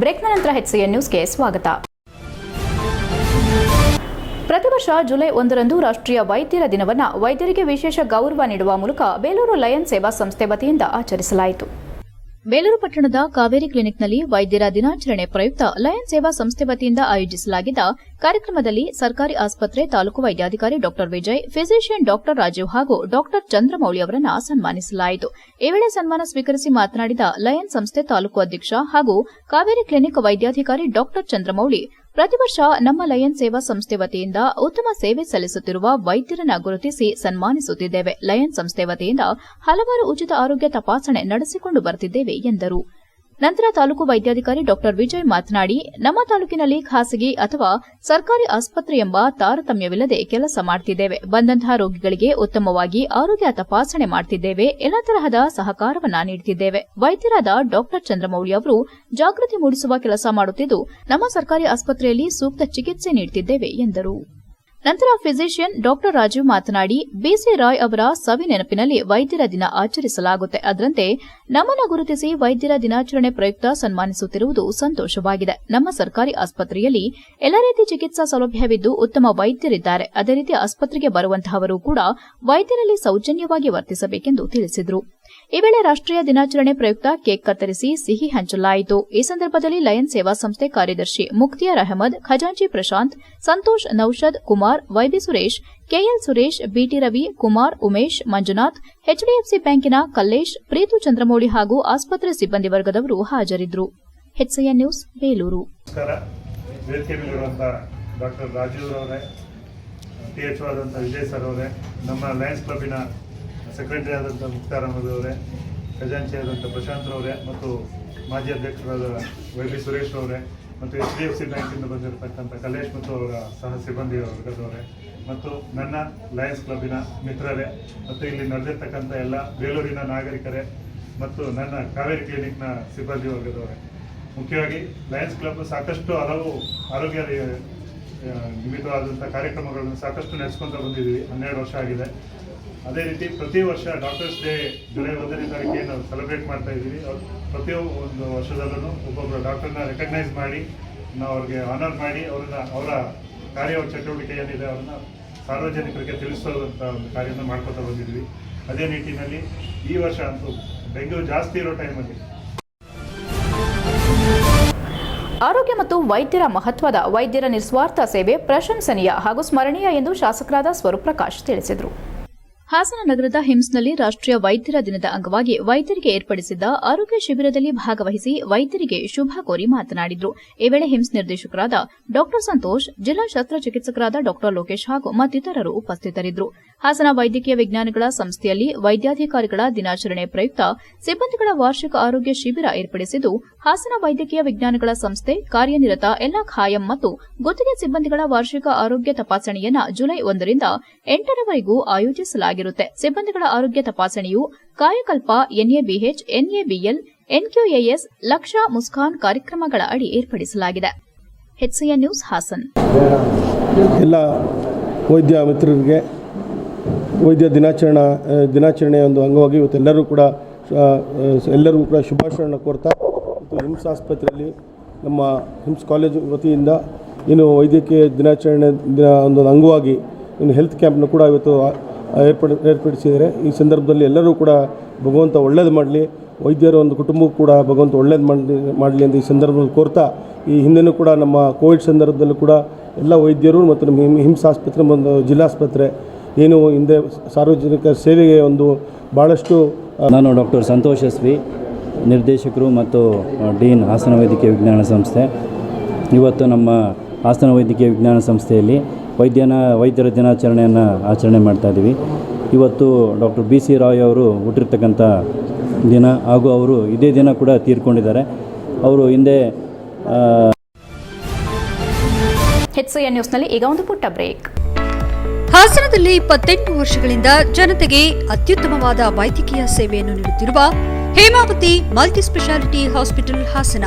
ಬ್ರೇಕ್ನ ನಂತರ ಹೆಚ್ಸಿಎನ್ ನ್ಯೂಸ್ಗೆ ಸ್ವಾಗತ. ಪ್ರತಿ ವರ್ಷ ಜುಲೈ ಒಂದರಂದು ರಾಷ್ಟ್ರೀಯ ವೈದ್ಯರ ದಿನವನ್ನು ವೈದ್ಯರಿಗೆ ವಿಶೇಷ ಗೌರವ ನೀಡುವ ಮೂಲಕ ಬೇಲೂರು ಲಯನ್ ಸೇವಾ ಸಂಸ್ಥೆ ವತಿಯಿಂದ ಆಚರಿಸಲಾಯಿತು. ಬೇಲೂರು ಪಟ್ಟಣದ ಕಾವೇರಿ ಕ್ಲಿನಿಕ್ನಲ್ಲಿ ವೈದ್ಯರ ದಿನಾಚರಣೆ ಪ್ರಯುಕ್ತ ಲಯನ್ ಸೇವಾ ಸಂಸ್ಥೆ ವತಿಯಿಂದ ಆಯೋಜಿಸಲಾಗಿದ್ದ ಕಾರ್ಯಕ್ರಮದಲ್ಲಿ ಸರ್ಕಾರಿ ಆಸ್ಪತ್ರೆ ತಾಲೂಕು ವೈದ್ಯಾಧಿಕಾರಿ ಡಾ ವಿಜಯ್, ಫಿಸಿಷಿಯನ್ ಡಾ ರಾಜೀವ್ ಹಾಗೂ ಡಾ ಚಂದ್ರಮೌಳಿ ಅವರನ್ನು ಸನ್ಮಾನಿಸಲಾಯಿತು. ಈ ವೇಳೆ ಸನ್ಮಾನ ಸ್ವೀಕರಿಸಿ ಮಾತನಾಡಿದ ಲಯನ್ ಸಂಸ್ಥೆ ತಾಲೂಕು ಅಧ್ಯಕ್ಷ ಹಾಗೂ ಕಾವೇರಿ ಕ್ಲಿನಿಕ್ ವೈದ್ಯಾಧಿಕಾರಿ ಡಾ ಚಂದ್ರಮೌಳಿ ಪ್ರತಿ ವರ್ಷ ನಮ್ಮ ಲಯನ್ ಸೇವಾ ಸಂಸ್ಥೆ ವತಿಯಿಂದ ಉತ್ತಮ ಸೇವೆ ಸಲ್ಲಿಸುತ್ತಿರುವ ವೈದ್ಯರನ್ನ ಗುರುತಿಸಿ ಸನ್ಮಾನಿಸುತ್ತಿದ್ದೇವೆ. ಲಯನ್ ಸಂಸ್ಥೆ ವತಿಯಿಂದ ಹಲವಾರು ಉಚಿತ ಆರೋಗ್ಯ ತಪಾಸಣೆ ನಡೆಸಿಕೊಂಡು ಬರುತ್ತಿದ್ದೇವೆ ಎಂದರು. ನಂತರ ತಾಲೂಕು ವೈದ್ಯಾಧಿಕಾರಿ ಡಾ ವಿಜಯ್ ಮಾತನಾಡಿ, ನಮ್ಮ ತಾಲೂಕಿನಲ್ಲಿ ಖಾಸಗಿ ಅಥವಾ ಸರ್ಕಾರಿ ಆಸ್ಪತ್ರೆ ಎಂಬ ತಾರತಮ್ಯವಿಲ್ಲದೆ ಕೆಲಸ ಮಾಡುತ್ತಿದ್ದೇವೆ ಬಂದಂತಹ ರೋಗಿಗಳಿಗೆ ಉತ್ತಮವಾಗಿ ಆರೋಗ್ಯ ತಪಾಸಣೆ ಮಾಡುತ್ತಿದ್ದೇವೆ ಎಲ್ಲ ತರಹದ ಸಹಕಾರವನ್ನು ನೀಡುತ್ತಿದ್ದೇವೆ ವೈದ್ಯರಾದ ಡಾ ಚಂದ್ರಮೌಳಿ ಅವರು ಜಾಗೃತಿ ಮೂಡಿಸುವ ಕೆಲಸ ಮಾಡುತ್ತಿದ್ದು, ನಮ್ಮ ಸರ್ಕಾರಿ ಆಸ್ಪತ್ರೆಯಲ್ಲಿ ಸೂಕ್ತ ಚಿಕಿತ್ಸೆ ನೀಡುತ್ತಿದ್ದೇವೆ ಎಂದರು. ನಂತರ ಫಿಸಿಷಿಯನ್ ಡಾಕ್ಟರ್ ರಾಜೀವ್ ಮಾತನಾಡಿ, ಬಿಸಿ ರಾಯ್ ಅವರ ಸವಿ ನೆನಪಿನಲ್ಲಿ ವೈದ್ಯರ ದಿನ ಆಚರಿಸಲಾಗುತ್ತೆ. ಅದರಂತೆ ನಮ್ಮನ್ನು ಗುರುತಿಸಿ ವೈದ್ಯರ ದಿನಾಚರಣೆ ಪ್ರಯುಕ್ತ ಸನ್ಮಾನಿಸುತ್ತಿರುವುದು ಸಂತೋಷವಾಗಿದೆ. ನಮ್ಮ ಸರ್ಕಾರಿ ಆಸ್ಪತ್ರೆಯಲ್ಲಿ ಎಲ್ಲ ರೀತಿ ಚಿಕಿತ್ಸಾ ಸೌಲಭ್ಯವಿದ್ದು ಉತ್ತಮ ವೈದ್ಯರಿದ್ದಾರೆ. ಅದೇ ರೀತಿ ಆಸ್ಪತ್ರೆಗೆ ಬರುವಂತಹವರು ಕೂಡ ವೈದ್ಯರಲ್ಲಿ ಸೌಜನ್ಯವಾಗಿ ವರ್ತಿಸಬೇಕೆಂದು ತಿಳಿಸಿದರು. ಈ ವೇಳೆ ರಾಷ್ಟ್ರೀಯ ದಿನಾಚರಣೆ ಪ್ರಯುಕ್ತ ಕೇಕ್ ಕತ್ತರಿಸಿ ಸಿಹಿ ಹಂಚಲಾಯಿತು. ಈ ಸಂದರ್ಭದಲ್ಲಿ ಲಯನ್ ಸೇವಾ ಸಂಸ್ಥೆ ಕಾರ್ಯದರ್ಶಿ ಮುಕ್ತಿಯಾರ್ ಅಹಮದ್, ಖಜಾಂಚಿ Prashant, Santosh Naushad Kumar, YB Suresh, KL Suresh, BT Ravi, Kumar, Umesh, Manjunath HDFC ಬ್ಯಾಂಕಿನ ಕಲ್ಲೇಶ್, ಪ್ರೀತು ಚಂದ್ರಮೌಳಿ ಹಾಗೂ ಆಸ್ಪತ್ರೆ ಸಿಬ್ಬಂದಿ ವರ್ಗದವರು ಹಾಜರಿದ್ದರು. ನ್ಯೂಸ್, ಬೇಲೂರು. ಡಾಕ್ಟರ್ ರಾಜೀವ್ ಅವರೇ, ಟಿ ಎಚ್ ಆದಂಥ ವಿಜಯ್ ಸರ್ ಅವರೇ, ನಮ್ಮ ಲಯನ್ಸ್ ಕ್ಲಬ್ಬಿನ ಸೆಕ್ರೆಟರಿ ಆದಂಥ ಮುಕ್ತಾರ್ ಅಹಮದ್ ಅವರೇ, ಖಜಾಂಚಿ ಆದಂಥ ಪ್ರಶಾಂತ್ ಅವರೇ ಮತ್ತು ಮಾಜಿ ಅಧ್ಯಕ್ಷರಾದ ವೈ ಬಿ ಸುರೇಶ್ ಅವರೇ ಮತ್ತು ಎಚ್ ಡಿ ಎಫ್ ಸಿ ಬ್ಯಾಂಕಿಂದ ಬಂದಿರತಕ್ಕಂಥ ಕಲೇಶ್ ಮತ್ತು ಅವರ ಸಹ ಸಿಬ್ಬಂದಿ ವರ್ಗದವರೇ ಮತ್ತು ನನ್ನ ಲಯನ್ಸ್ ಕ್ಲಬ್ಬಿನ ಮಿತ್ರರೇ ಮತ್ತು ಇಲ್ಲಿ ನಡೆದಿರ್ತಕ್ಕಂಥ ಎಲ್ಲ ಬೇಲೂರಿನ ನಾಗರಿಕರೇ ಮತ್ತು ನನ್ನ ಕಾವೇರಿ ಕ್ಲಿನಿಕ್ನ ಸಿಬ್ಬಂದಿ ವರ್ಗದವರೇ. ಮುಖ್ಯವಾಗಿ ಲಯನ್ಸ್ ಕ್ಲಬ್ ಸಾಕಷ್ಟು ಹಲವು ಆರೋಗ್ಯ ನಿಮಿತ್ತವಾದಂಥ ಕಾರ್ಯಕ್ರಮಗಳನ್ನು ಸಾಕಷ್ಟು ನಡೆಸ್ಕೊಂತ ಬಂದಿದ್ದೀವಿ. ಹನ್ನೆರಡು ವರ್ಷ ಆಗಿದೆ. ಅದೇ ರೀತಿ ಪ್ರತಿ ವರ್ಷ ಡಾಕ್ಟರ್ಸ್ ಡೇ ಜುಲೈ ಒಂದನೇ ತಾರೀಕಿಗೆ ನಾವು ಸೆಲೆಬ್ರೇಟ್ ಮಾಡ್ತಾ ಇದ್ದೀವಿ. ಅವ್ರು ಒಂದು ವರ್ಷದಲ್ಲೂ ಒಬ್ಬೊಬ್ಬರು ಡಾಕ್ಟರ್ನ ರೆಕಗ್ನೈಸ್ ಮಾಡಿ, ನಾವು ಅವ್ರಿಗೆ ಆನರ್ ಮಾಡಿ, ಅವ್ರನ್ನ ಅವರ ಕಾರ್ಯ ಚಟುವಟಿಕೆ ಏನಿದೆ ಅವ್ರನ್ನ ಸಾರ್ವಜನಿಕರಿಗೆ ತಿಳಿಸೋದಂಥ ಒಂದು ಕಾರ್ಯನ ಮಾಡ್ಕೊತಾ ಬಂದಿದ್ವಿ ಅದೇ ನಿಟ್ಟಿನಲ್ಲಿ ಈ ವರ್ಷ ಅಂತೂ ಬೆಂಗಳೂರು ಜಾಸ್ತಿ ಇರೋ ಟೈಮಲ್ಲಿ ಆರೋಗ್ಯ ಮತ್ತು ವೈದ್ಯರ ಮಹತ್ವದ ವೈದ್ಯರ ನಿಸ್ವಾರ್ಥ ಸೇವೆ ಪ್ರಶಂಸನೀಯ ಹಾಗೂ ಸ್ಮರಣೀಯ ಎಂದು ಶಾಸಕರಾದ ಸ್ವರೂಪ್ ಪ್ರಕಾಶ್ ತಿಳಿಸಿದರು. ಹಾಸನ ನಗರದ ಹಿಮ್ಸ್ನಲ್ಲಿ ರಾಷ್ಟ್ರೀಯ ವೈದ್ಯರ ದಿನದ ಅಂಗವಾಗಿ ವೈದ್ಯರಿಗೆ ಏರ್ಪಡಿಸಿದ್ದ ಆರೋಗ್ಯ ಶಿಬಿರದಲ್ಲಿ ಭಾಗವಹಿಸಿ ವೈದ್ಯರಿಗೆ ಶುಭ ಕೋರಿ ಮಾತನಾಡಿದರು. ಈ ವೇಳೆ ಹಿಮ್ಸ್ ನಿರ್ದೇಶಕರಾದ ಡಾ ಸಂತೋಷ್, ಜಿಲ್ಲಾ ಶಸ್ತ್ರಚಿಕಿತ್ಸಕರಾದ ಡಾ ಲೋಕೇಶ್ ಹಾಗೂ ಮತ್ತಿತರರು ಉಪಸ್ಥಿತರಿದ್ದರು. ಹಾಸನ ವೈದ್ಯಕೀಯ ವಿಜ್ಞಾನಗಳ ಸಂಸ್ಥೆಯಲ್ಲಿ ವೈದ್ಯಾಧಿಕಾರಿಗಳ ದಿನಾಚರಣೆ ಪ್ರಯುಕ್ತ ಸಿಬ್ಬಂದಿಗಳ ವಾರ್ಷಿಕ ಆರೋಗ್ಯ ಶಿಬಿರ ಏರ್ಪಡಿಸಿದ್ದು, ಹಾಸನ ವೈದ್ಯಕೀಯ ವಿಜ್ಞಾನಗಳ ಸಂಸ್ಥೆ ಕಾರ್ಯನಿರತ ಎಲ್ಲಾ ಖಾಯಂ ಮತ್ತು ಗುತ್ತಿಗೆ ಸಿಬ್ಬಂದಿಗಳ ವಾರ್ಷಿಕ ಆರೋಗ್ಯ ತಪಾಸಣೆಯನ್ನ ಜುಲೈ ಒಂದರಿಂದ ಎಂಟರವರೆಗೂ ಆಯೋಜಿಸಲಾಗಿರುತ್ತೆ ಸಿಬ್ಬಂದಿಗಳ ಆರೋಗ್ಯ ತಪಾಸಣೆಯು Kayakalp NABH, NABL, NQAS, Lakshya Muskan ಕಾರ್ಯಕ್ರಮಗಳ ಅಡಿ ಏರ್ಪಡಿಸಲಾಗಿದೆ. HCN news Hassan. ಎಲ್ಲ ವೈದ್ಯ ಮಿತ್ರರಿಗೆ ವೈದ್ಯ ದಿನಾಚರಣೆ ದಿನಾಚರಣೆಯ ಒಂದು ಅಂಗವಾಗಿ ಇವತ್ತೆಲ್ಲರೂ ಕೂಡ ಎಲ್ಲರೂ ಕೂಡ ಶುಭಾಶಯಗಳನ್ನು ಕೋರ್ತಾ, ಮತ್ತು ಹಿಮ್ಸ್ ಆಸ್ಪತ್ರೆಯಲ್ಲಿ ನಮ್ಮ ಹಿಮ್ಸ್ ಕಾಲೇಜು ವತಿಯಿಂದ ಏನು ವೈದ್ಯಕೀಯ ದಿನಾಚರಣೆ ದಿನ ಒಂದು ಅಂಗವಾಗಿ ಇನ್ನು ಹೆಲ್ತ್ ಕ್ಯಾಂಪ್ನ ಕೂಡ ಇವತ್ತು ಏರ್ಪಡಿ ಏರ್ಪಡಿಸಿದ್ದಾರೆ ಈ ಸಂದರ್ಭದಲ್ಲಿ ಎಲ್ಲರೂ ಕೂಡ ಭಗವಂತ ಒಳ್ಳೇದು ಮಾಡಲಿ, ವೈದ್ಯರ ಒಂದು ಕುಟುಂಬಕ್ಕೂ ಕೂಡ ಭಗವಂತ ಒಳ್ಳೇದು ಮಾಡಲಿ ಮಾಡಲಿ ಅಂತ ಈ ಸಂದರ್ಭದಲ್ಲಿ ಕೋರ್ತಾ, ಈ ಹಿಂದೆನೂ ಕೂಡ ನಮ್ಮ ಕೋವಿಡ್ ಸಂದರ್ಭದಲ್ಲೂ ಕೂಡ ಎಲ್ಲ ವೈದ್ಯರು ಮತ್ತು ನಮ್ಮ ಹಿಮ್- ಹಿಮ್ಸ್ ಆಸ್ಪತ್ರೆ ಒಂದು ಜಿಲ್ಲಾಸ್ಪತ್ರೆ ಏನು ಹಿಂದೆ ಸಾರ್ವಜನಿಕ ಸೇವೆಗೆ ಒಂದು ಭಾಳಷ್ಟು ನಾನು ಡಾಕ್ಟರ್ ಸಂತೋಷ್ ಎಸ್ ನಿರ್ದೇಶಕರು ಮತ್ತು ಡೀನ್ ಹಾಸನ ವೈದ್ಯಕೀಯ ವಿಜ್ಞಾನ ಸಂಸ್ಥೆ. ಇವತ್ತು ನಮ್ಮ ಹಾಸನ ವೈದ್ಯಕೀಯ ವಿಜ್ಞಾನ ಸಂಸ್ಥೆಯಲ್ಲಿ ವೈದ್ಯನ ವೈದ್ಯರ ದಿನಾಚರಣೆಯನ್ನು ಆಚರಣೆ ಮಾಡ್ತಾ ಇದ್ದೀವಿ. ಇವತ್ತು ಡಾಕ್ಟರ್ ಬಿ ಸಿ ರಾಯ್ ಅವರು ಹುಟ್ಟಿರ್ತಕ್ಕಂಥ ದಿನ ಹಾಗೂ ಅವರು ಇದೇ ದಿನ ಕೂಡ ತೀರ್ಕೊಂಡಿದ್ದಾರೆ. ಅವರು ಹಿಂದೆ ಹೆಚ್ಸಿಎನ್ ನ್ಯೂಸ್ನಲ್ಲಿ ಈಗ ಒಂದು ಪುಟ್ಟ ಬ್ರೇಕ್. ಹಾಸನದಲ್ಲಿ ಇಪ್ಪತ್ತೆಂಟು ವರ್ಷಗಳಿಂದ ಜನತೆಗೆ ಅತ್ಯುತ್ತಮವಾದ ವೈದ್ಯಕೀಯ ಸೇವೆಯನ್ನು ನೀಡುತ್ತಿರುವ Hemavathi multi speciality hospital Hassan.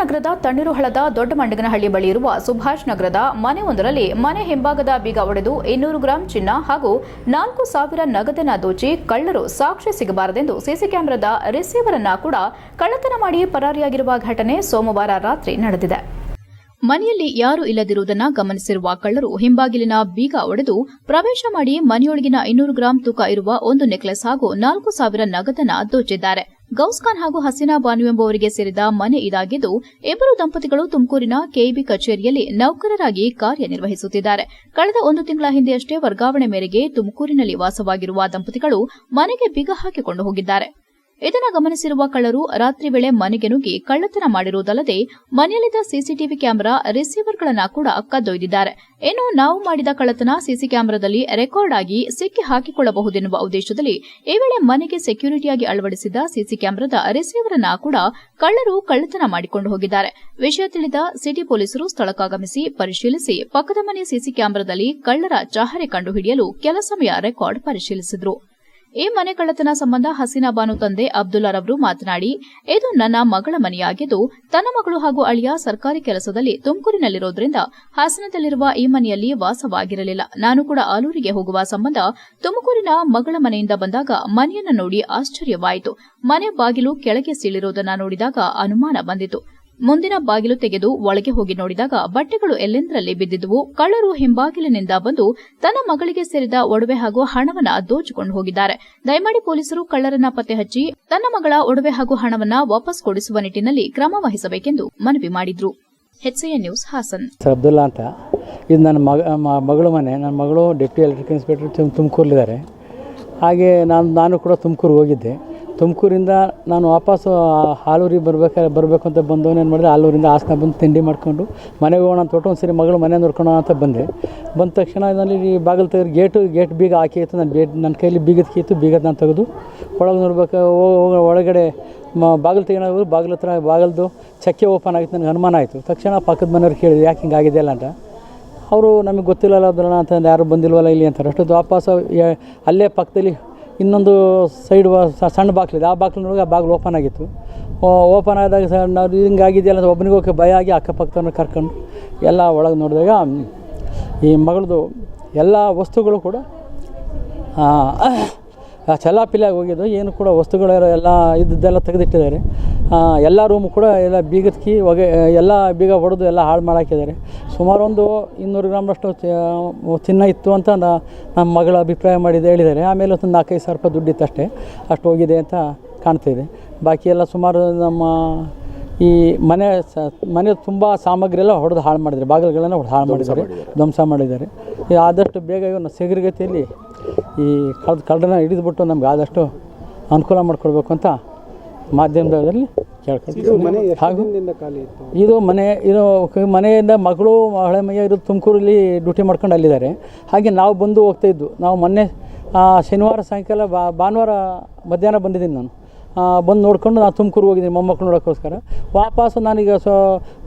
ನಗರದ ತಣ್ಣೀರುಹಳದ ದೊಡ್ಡ ಮಂಡಗನಹಳ್ಳಿ ಬಳಿ ಇರುವ ಸುಭಾಷ್ ನಗರದ ಮನೆಯೊಂದರಲ್ಲಿ ಮನೆ ಹಿಂಭಾಗದ ಬೀಗ ಒಡೆದು ಇನ್ನೂರು ಗ್ರಾಂ ಚಿನ್ನ ಹಾಗೂ ನಾಲ್ಕು ಸಾವಿರ ನಗದನ್ನ ದೋಚಿ ಕಳ್ಳರು ಸಾಕ್ಷಿ ಸಿಗಬಾರದೆಂದು ಸಿಸಿ ಕ್ಯಾಮೆರಾದ ರಿಸೀವರ್ ಅನ್ನ ಕೂಡ ಕಳ್ಳತನ ಮಾಡಿ ಪರಾರಿಯಾಗಿರುವ ಘಟನೆ ಸೋಮವಾರ ರಾತ್ರಿ ನಡೆದಿದೆ. ಮನೆಯಲ್ಲಿ ಯಾರೂ ಇಲ್ಲದಿರುವುದನ್ನು ಗಮನಿಸಿರುವ ಕಳ್ಳರು ಹಿಂಬಾಗಿಲಿನ ಬೀಗ ಒಡೆದು ಪ್ರವೇಶ ಮಾಡಿ ಮನೆಯೊಳಗಿನ ಇನ್ನೂರು ಗ್ರಾಂ ತೂಕ ಇರುವ ಒಂದು ನೆಕ್ಲೆಸ್ ಹಾಗೂ ನಾಲ್ಕು ಸಾವಿರ ನಗದನ್ನ ದೋಚಿದ್ದಾರೆ. ಗೌಸ್ಖಾನ್ ಹಾಗೂ ಹಸೀನಾ ಬಾನು ಎಂಬುವರಿಗೆ ಸೇರಿದ ಮನೆ ಇದಾಗಿದ್ದು, ಇಬ್ಬರು ದಂಪತಿಗಳು ತುಮಕೂರಿನ ಕೆಇಬಿ ಕಚೇರಿಯಲ್ಲಿ ನೌಕರರಾಗಿ ಕಾರ್ಯನಿರ್ವಹಿಸುತ್ತಿದ್ದಾರೆ. ಕಳೆದ ಒಂದು ತಿಂಗಳ ಹಿಂದೆಯಷ್ಟೇ ವರ್ಗಾವಣೆ ಮೇರೆಗೆ ತುಮಕೂರಿನಲ್ಲಿ ವಾಸವಾಗಿರುವ ದಂಪತಿಗಳು ಮನೆಗೆ ಬಿಗ ಹಾಕಿಕೊಂಡು ಹೋಗಿದ್ದಾರೆ. ಇದನ್ನು ಗಮನಿಸಿರುವ ಕಳ್ಳರು ರಾತ್ರಿ ವೇಳೆ ಮನೆಗೆ ನುಗ್ಗಿ ಕಳ್ಳತನ ಮಾಡಿರುವುದಲ್ಲದೆ ಮನೆಯಲ್ಲಿದ್ದ ಸಿಸಿಟಿವಿ ಕ್ಯಾಮೆರಾ ರಿಸೀವರ್ಗಳನ್ನು ಕೂಡ ಕದ್ದೊಯ್ದಿದ್ದಾರೆ. ಇನ್ನು ನಾವು ಮಾಡಿದ ಕಳ್ಳತನ ಸಿಸಿ ಕ್ಯಾಮೆರಾದಲ್ಲಿ ರೆಕಾರ್ಡ್ ಆಗಿ ಸಿಕ್ಕಿ ಹಾಕಿಕೊಳ್ಳಬಹುದೆನ್ನುವ ಉದ್ದೇಶದಲ್ಲಿ ಈ ವೇಳೆ ಮನೆಗೆ ಸೆಕ್ಯೂರಿಟಿಯಾಗಿ ಅಳವಡಿಸಿದ್ದ ಸಿಸಿ ಕ್ಯಾಮೆರಾದ ರಿಸೀವರ್ ಅನ್ನ ಕೂಡ ಕಳ್ಳರು ಕಳ್ಳತನ ಮಾಡಿಕೊಂಡು ಹೋಗಿದ್ದಾರೆ. ವಿಷಯ ತಿಳಿದ ಸಿಟಿ ಪೊಲೀಸರು ಸ್ಥಳಕ್ಕಾಗಮಿಸಿ ಪರಿಶೀಲಿಸಿ ಪಕ್ಕದ ಮನೆ ಸಿಸಿ ಕ್ಯಾಮೆರಾದಲ್ಲಿ ಕಳ್ಳರ ಚಹರೆ ಕಂಡುಹಿಡಿಯಲು ಕೆಲ ಸಮಯ ರೆಕಾರ್ಡ್ ಪರಿಶೀಲಿಸಿದ್ರು. ಈ ಮನೆ ಕಳ್ಳತನ ಸಂಬಂಧ ಹಸೀನಾ ಬಾನು ತಂದೆ ಅಬ್ದುಲ್ಲಾರವರು ಮಾತನಾಡಿ, ಇದು ನನ್ನ ಮಗಳ ಮನೆಯಾಗಿದ್ದು, ತನ್ನ ಮಗಳು ಹಾಗೂ ಅಳಿಯ ಸರ್ಕಾರಿ ಕೆಲಸದಲ್ಲಿ ತುಮಕೂರಿನಲ್ಲಿರೋದ್ರಿಂದ ಹಾಸನದಲ್ಲಿರುವ ಈ ಮನೆಯಲ್ಲಿ ವಾಸವಾಗಿರಲಿಲ್ಲ. ನಾನು ಕೂಡ ಆಲೂರಿಗೆ ಹೋಗುವ ಸಂಬಂಧ ತುಮಕೂರಿನ ಮಗಳ ಮನೆಯಿಂದ ಬಂದಾಗ ಮನೆಯನ್ನು ನೋಡಿ ಆಶ್ಚರ್ಯವಾಯಿತು. ಮನೆ ಬಾಗಿಲು ಕೆಳಗೆ ಸೀಳಿರುವುದನ್ನು ನೋಡಿದಾಗ ಅನುಮಾನ ಬಂದಿತು. ಮುಂದಿನ ಬಾಗಿಲು ತೆಗೆದು ಒಳಗೆ ಹೋಗಿ ನೋಡಿದಾಗ ಬಟ್ಟೆಗಳು ಎಲ್ಲೆಂದರಲ್ಲಿ ಬಿದ್ದಿದ್ದುವು ಕಳ್ಳರು ಹಿಂಬಾಗಿಲಿನಿಂದ ಬಂದು ತನ್ನ ಮಗಳಿಗೆ ಸೇರಿದ ಒಡವೆ ಹಾಗೂ ಹಣವನ್ನ ದೋಚಿಕೊಂಡು ಹೋಗಿದ್ದಾರೆ. ದಯಮಾಡಿ ಪೊಲೀಸರು ಕಳ್ಳರನ್ನ ಪತ್ತೆ ಹಚ್ಚಿ ತನ್ನ ಮಗಳ ಒಡವೆ ಹಾಗೂ ಹಣವನ್ನ ವಾಪಸ್ ಕೊಡಿಸುವ ನಿಟ್ಟಿನಲ್ಲಿ ಕ್ರಮ ವಹಿಸಬೇಕೆಂದು ಮನವಿ ಮಾಡಿದ್ರು. ನ್ಯೂಸ್ ಹಾಸನ್. ಅಬ್ದುಲ್ಲಾ ಅಂತ. ಇದು ನನ್ನ ಮಗ ಮಗಳು ಮನೆ. ನನ್ನ ಮಗಳು ಡೆಪ್ಟಿ ಎಲೆಕ್ಟ್ರಿಕ್ ಇನ್ಸ್ಪೆಕ್ಟರ್ ತುಮ್, ತುಮಕೂರಲ್ಲಿದ್ದಾರೆ. ಹಾಗೆ ನಾನು ನಾನು ಕೂಡ ತುಮಕೂರು ಹೋಗಿದ್ದೆ. ತುಮಕೂರಿಂದ ನಾನು ವಾಪಸ್ಸು ಹಾಲೂರಿಗೆ ಬರ್ಬೇಕಾದ್ರೆ ಬರಬೇಕು ಅಂತ ಬಂದವನು ಏನು ಮಾಡಿದೆ? ಆಲೂರಿಂದ ಹಾಸನ ಬಂದು ತಿಂಡಿ ಮಾಡಿಕೊಂಡು ಮನೆಗೆ ಹೋಗೋಣ ಅಂತ ಒಂದು ಸರಿ ಮಗಳು ಮನೆ ನೋಡ್ಕೊಳೋಣ ಅಂತ ಬಂದೆ. ಬಂದ ತಕ್ಷಣ ನಲ್ಲಿ ಬಾಗಿಲು ತೆಗೆದು ಗೇಟು, ಗೇಟ್ ಬೀಗ ಹಾಕಿ ಇತ್ತು. ನನ್ನ ಗೇಟ್, ನನ್ನ ಕೈಯಲ್ಲಿ ಬೀಗದ ಕಿತ್ತು ಬೀಗದ ನಾನು ತೆಗೆದು ಒಳಗೆ ನೋಡ್ಬೇಕು ಒಳಗಡೆ ಮ, ಬಾಗಿಲು ತೆಗೆದು ಬಾಗಿಲು ಹತ್ರ, ಬಾಗಿಲ್ದು ಚಕ್ಕೆ ಓಪನ್ ಆಗಿತ್ತು. ನನಗೆ ಅನುಮಾನ ಆಯಿತು. ತಕ್ಷಣ ಪಕ್ಕದ ಮನೆಯವ್ರು ಕೇಳಿದೆ ಯಾಕೆ ಹಿಂಗೆ ಆಗಿದೆಯಲ್ಲ ಅಂತ. ಅವರು, ನಮಗೆ ಗೊತ್ತಿಲ್ಲಲ್ಲ ಅಬ್ದುಲ್ಲ ಅಂತಂದು ಯಾರು ಬಂದಿಲ್ವಲ್ಲ ಇಲ್ಲಿ? ಅಂತಾರೆ. ಅಷ್ಟೊತ್ತು ವಾಪಸ್ಸು ಅಲ್ಲೇ ಪಕ್ಕದಲ್ಲಿ ಇನ್ನೊಂದು ಸೈಡ್ ಸಣ್ಣ ಬಾಗಿಲಿದೆ ಆ ಬಾಗಿಲು ನೋಡಿದಾಗ ಆ ಬಾಗಿಲು ಓಪನ್ ಆಗಿತ್ತು. ಓಪನ್ ಆದಾಗ ಸರ್ ನಾವು ಹಿಂಗಾಗಿದೆಯಲ್ಲ ಒಬ್ಬನಿಗೆ ಹೋಗಿ ಭಯ ಆಗಿ ಅಕ್ಕಪಕ್ಕದವ್ರನ್ನ ಕರ್ಕೊಂಡು ಎಲ್ಲ ಒಳಗೆ ನೋಡಿದಾಗ ಈ ಮಗಳದು ಎಲ್ಲ ವಸ್ತುಗಳು ಕೂಡ ಚಲಾಪಿಲಾಗಿ ಹೋಗಿದ್ದು. ಏನು ಕೂಡ ವಸ್ತುಗಳೆಲ್ಲ ಇದ್ದದ್ದೆಲ್ಲ ತೆಗೆದಿಟ್ಟಿದ್ದಾರೆ. ಎಲ್ಲ ರೂಮು ಕೂಡ ಎಲ್ಲ ಬೀಗದ ಕೀ ಹೊಗೆ ಎಲ್ಲ ಬೀಗ ಹೊಡೆದು ಎಲ್ಲ ಹಾಳು ಮಾಡಾಕಿದ್ದಾರೆ. ಸುಮಾರು ಒಂದು ಇನ್ನೂರು ಗ್ರಾಮ್ನಷ್ಟು ಚಿನ್ನ ಇತ್ತು ಅಂತ ನಾ- ನಮ್ಮ ಮಗಳ ಅಭಿಪ್ರಾಯ ಮಾಡಿದ್ದು ಹೇಳಿದ್ದಾರೆ. ಆಮೇಲೆ ಒಂದು ನಾಲ್ಕೈದು ಸಾವಿರ ರೂಪಾಯಿ ದುಡ್ಡಿತ್ತು ಅಷ್ಟೇ ಅಷ್ಟು ಹೋಗಿದೆ ಅಂತ ಕಾಣ್ತಿದೆ ಬಾಕಿ ಎಲ್ಲ ಸುಮಾರು ನಮ್ಮ ಈ ಮನೆ ಸ ಮನೆ ತುಂಬ ಸಾಮಗ್ರಿ ಎಲ್ಲ ಹೊಡೆದು ಹಾಳು ಮಾಡಿದ್ದಾರೆ. ಬಾಗಿಲುಗಳನ್ನು ಹೊಡೆದು ಹಾಳು ಮಾಡಿದ್ದಾರೆ. ಧ್ವಂಸ ಮಾಡಿದ್ದಾರೆ. ಆದಷ್ಟು ಬೇಗ ಇವನ್ನ ಶೀಘ್ರಗತಿಯಲ್ಲಿ ಈ ಕಳ್ದು ಕಳ್ಳರನ್ನ ಹಿಡಿದುಬಿಟ್ಟು ನಮ್ಗೆ ಆದಷ್ಟು ಅನುಕೂಲ ಮಾಡಿಕೊಡ್ಬೇಕು ಅಂತ ಮಾಧ್ಯಮದಲ್ಲಿ ಹಾಗೂ ಇದು ಮನೆ ಇದು ಮನೆಯಿಂದ ಮಗಳು ಹಳೆ ಮಯ್ಯ ಇರೋದು ತುಮಕೂರಲ್ಲಿ ಡ್ಯೂಟಿ ಮಾಡ್ಕೊಂಡು ಅಲ್ಲಿದ್ದಾರೆ. ಹಾಗೆ ನಾವು ಬಂದು ಹೋಗ್ತಾ ಇದ್ದು ನಾವು ಮೊನ್ನೆ ಶನಿವಾರ ಸಾಯಂಕಾಲ ಬಾ ಭಾನುವಾರ ಮಧ್ಯಾಹ್ನ ಬಂದಿದ್ದೀನಿ ನಾನು. ಬಂದು ನೋಡ್ಕೊಂಡು ನಾನು ತುಮಕೂರು ಹೋಗಿದ್ದೀನಿ ಮೊಮ್ಮಕ್ಕಳು ನೋಡೋಕ್ಕೋಸ್ಕರ. ವಾಪಸ್ಸು ನಾನೀಗ ಸೊ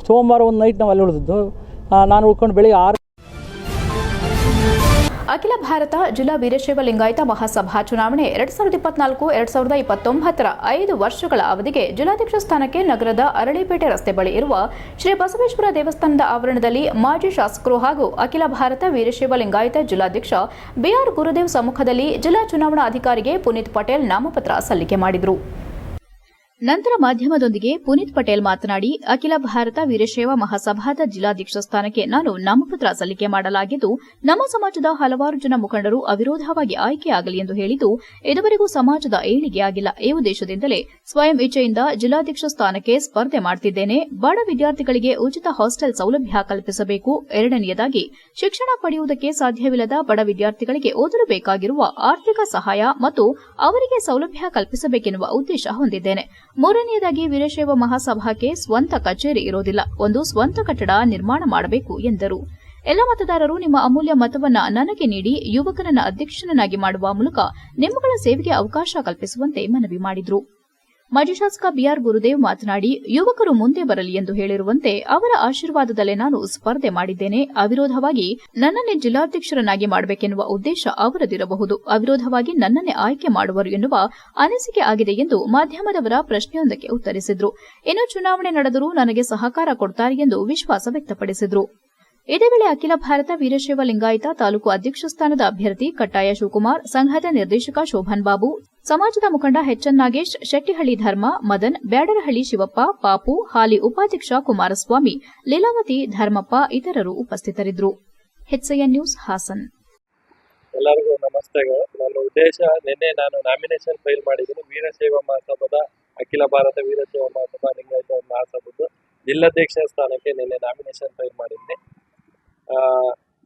ಸೋಮವಾರ ಒಂದು ನೈಟ್ ನಾವು ಅಲ್ಲಿ ಉಳಿದಿದ್ದು. ನಾನು ಉಳ್ಕೊಂಡು ಬೆಳಿಗ್ಗೆ ಆರು ಅಖಿಲ ಭಾರತ ಜಿಲ್ಲಾ ವೀರಶೈವ ಲಿಂಗಾಯತ ಮಹಾಸಭಾ ಚುನಾವಣೆ ಎರಡ್ ಸಾವಿರದ ಇಪ್ಪತ್ನಾಲ್ಕು, ಎರಡ್ ಸಾವಿರದ ಇಪ್ಪತ್ತೊಂಬತ್ತರ ಐದು ವರ್ಷಗಳ ಅವಧಿಗೆ ಜಿಲ್ಲಾಧ್ಯಕ್ಷ ಸ್ಥಾನಕ್ಕೆ ನಗರದ ಅರಳಿಪೇಟೆ ರಸ್ತೆ ಬಳಿ ಇರುವ ಶ್ರೀ ಬಸವೇಶ್ವರ ದೇವಸ್ಥಾನದ ಆವರಣದಲ್ಲಿ ಮಾಜಿ ಶಾಸಕರು ಹಾಗೂ ಅಖಿಲ ಭಾರತ ವೀರಶೈವ ಲಿಂಗಾಯತ ಜಿಲ್ಲಾಧ್ಯಕ್ಷ ಬಿಆರ್ ಗುರುದೇವ್ ಸಮ್ಮುಖದಲ್ಲಿ ಜಿಲ್ಲಾ ಚುನಾವಣಾ ಅಧಿಕಾರಿಗೆ ಪುನೀತ್ ಪಟೇಲ್ ನಾಮಪತ್ರ ಸಲ್ಲಿಕೆ ಮಾಡಿದರು. ನಂತರ ಮಾಧ್ಯಮದೊಂದಿಗೆ ಪುನೀತ್ ಪಟೇಲ್ ಮಾತನಾಡಿ, ಅಖಿಲ ಭಾರತ ವೀರಶೈವ ಮಹಾಸಭಾದ ಜಿಲ್ಲಾಧ್ಯಕ್ಷ ಸ್ಥಾನಕ್ಕೆ ನಾನು ನಾಮಪತ್ರ ಸಲ್ಲಿಕೆ ಮಾಡಲಾಗಿದ್ದು, ನಮ್ಮ ಸಮಾಜದ ಹಲವಾರು ಜನ ಮುಖಂಡರು ಅವಿರೋಧವಾಗಿ ಆಯ್ಕೆಯಾಗಲಿ ಎಂದು ಹೇಳಿದ್ದು, ಇದುವರೆಗೂ ಸಮಾಜದ ಏಳಿಗೆಯಾಗಿಲ್ಲ ಈ ಉದ್ದೇಶದಿಂದಲೇ ಸ್ವಯಂ ಇಚ್ಛೆಯಿಂದ ಜಿಲ್ಲಾಧ್ಯಕ್ಷ ಸ್ಥಾನಕ್ಕೆ ಸ್ಪರ್ಧೆ ಮಾಡುತ್ತಿದ್ದೇನೆ ಬಡ ವಿದ್ಯಾರ್ಥಿಗಳಿಗೆ ಉಚಿತ ಹಾಸ್ಟೆಲ್ ಸೌಲಭ್ಯ ಕಲ್ಪಿಸಬೇಕು. ಎರಡನೆಯದಾಗಿ, ಶಿಕ್ಷಣ ಪಡೆಯುವುದಕ್ಕೆ ಸಾಧ್ಯವಿಲ್ಲದ ಬಡ ವಿದ್ಯಾರ್ಥಿಗಳಿಗೆ ಓದಲು ಬೇಕಾಗಿರುವ ಆರ್ಥಿಕ ಸಹಾಯ ಮತ್ತು ಅವರಿಗೆ ಸೌಲಭ್ಯ ಕಲ್ಪಿಸಬೇಕೆನ್ನುವ ಉದ್ದೇಶ ಹೊಂದಿದ್ದೇನೆ. ಮೂರನೆಯದಾಗಿ ವೀರಶೈವ ಮಹಾಸಭಾಕ್ಕೆ ಸ್ವಂತ ಕಚೇರಿ ಇರೋದಿಲ್ಲ. ಒಂದು ಸ್ವಂತ ಕಟ್ಟಡ ನಿರ್ಮಾಣ ಮಾಡಬೇಕು ಎಂದರು. ಎಲ್ಲ ಮತದಾರರು ನಿಮ್ಮ ಅಮೂಲ್ಯ ಮತವನ್ನ ನನಗೆ ನೀಡಿ ಯುವಕನನ್ನ ಅಧ್ಯಕ್ಷನನ್ನಾಗಿ ಮಾಡುವ ಮೂಲಕ ನಿಮ್ಮಗಳ ಸೇವೆಗೆ ಅವಕಾಶ ಕಲ್ಪಿಸುವಂತೆ ಮನವಿ ಮಾಡಿದರು. ಮಾಜಿ ಶಾಸಕ ಬಿಆರ್ ಗುರುದೇವ್ ಮಾತನಾಡಿ, ಯುವಕರು ಮುಂದೆ ಬರಲಿ ಎಂದು ಹೇಳಿರುವಂತೆ ಅವರ ಆಶೀರ್ವಾದದಲ್ಲೇ ನಾನು ಸ್ಪರ್ಧೆ ಮಾಡಿದ್ದೇನೆ. ಅವಿರೋಧವಾಗಿ ನನ್ನನ್ನೇ ಜಿಲ್ಲಾಧ್ಯಕ್ಷರನ್ನಾಗಿ ಮಾಡಬೇಕೆನ್ನುವ ಉದ್ದೇಶ ಅವರದಿರಬಹುದು. ಅವಿರೋಧವಾಗಿ ನನ್ನನ್ನೇ ಆಯ್ಕೆ ಮಾಡುವರು ಎನ್ನುವ ಅನಿಸಿಕೆ ಆಗಿದೆ ಎಂದು ಮಾಧ್ಯಮದವರ ಪ್ರಶ್ನೆಯೊಂದಕ್ಕೆ ಉತ್ತರಿಸಿದ್ರು. ಇನ್ನು ಚುನಾವಣೆ ನಡೆದರೂ ನನಗೆ ಸಹಕಾರ ಕೊಡುತ್ತಾರೆ ಎಂದು ವಿಶ್ವಾಸ ವ್ಯಕ್ತಪಡಿಸಿದರು. ಇದೇ ವೇಳೆ ಅಖಿಲ ಭಾರತ ವೀರಶೈವ ಲಿಂಗಾಯತ ತಾಲೂಕು ಅಧ್ಯಕ್ಷ ಸ್ಥಾನದ ಅಭ್ಯರ್ಥಿ ಕಟ್ಟಾಯ ಶಿವಕುಮಾರ್, ಸಂಘದ ನಿರ್ದೇಶಕ ಶೋಭನ್ ಬಾಬು ಸಮಾಜದ ಮುಖಂಡ ಎಚ್ಎನ್ ನಾಗೇಶ್ ಶೆಟ್ಟಿಹಳ್ಳಿ ಧರ್ಮ, ಮದನ್, ಬ್ಯಾಡರಹಳ್ಳಿ ಶಿವಪ್ಪ, ಪಾಪು, ಹಾಲಿ ಉಪಾಧ್ಯಕ್ಷ ಕುಮಾರಸ್ವಾಮಿ, ಲೀಲಾವತಿ ಧರ್ಮಪ್ಪ ಇತರರು ಉಪಸ್ಥಿತರಿದ್ದರು. ನ್ಯೂಸ್, ಹಾಸನ್. ಎಲ್ಲರಿಗೂ ನಮಸ್ತೆಗಳು ನನ್ನ ಉದ್ದೇಶ ನಿನ್ನೆ ನಾನು ನಾಮಿನೇಷನ್ ಫೈಲ್ ಮಾಡಿದ್ದೀನಿ. ವೀರಸೇವ ಮಹಾಸಭದ, ಅಖಿಲ ಭಾರತ ವೀರಸೇವ ಮಹಾಸಭಾ ಲಿಂಗಾಯತ ಮಹಾಸಭದ್ದು ಜಿಲ್ಲಾಧ್ಯಕ್ಷ ಸ್ಥಾನಕ್ಕೆ ನಿನ್ನೆ ನಾಮಿನೇಷನ್ ಫೈಲ್ ಮಾಡಿದ್ದೀನಿ.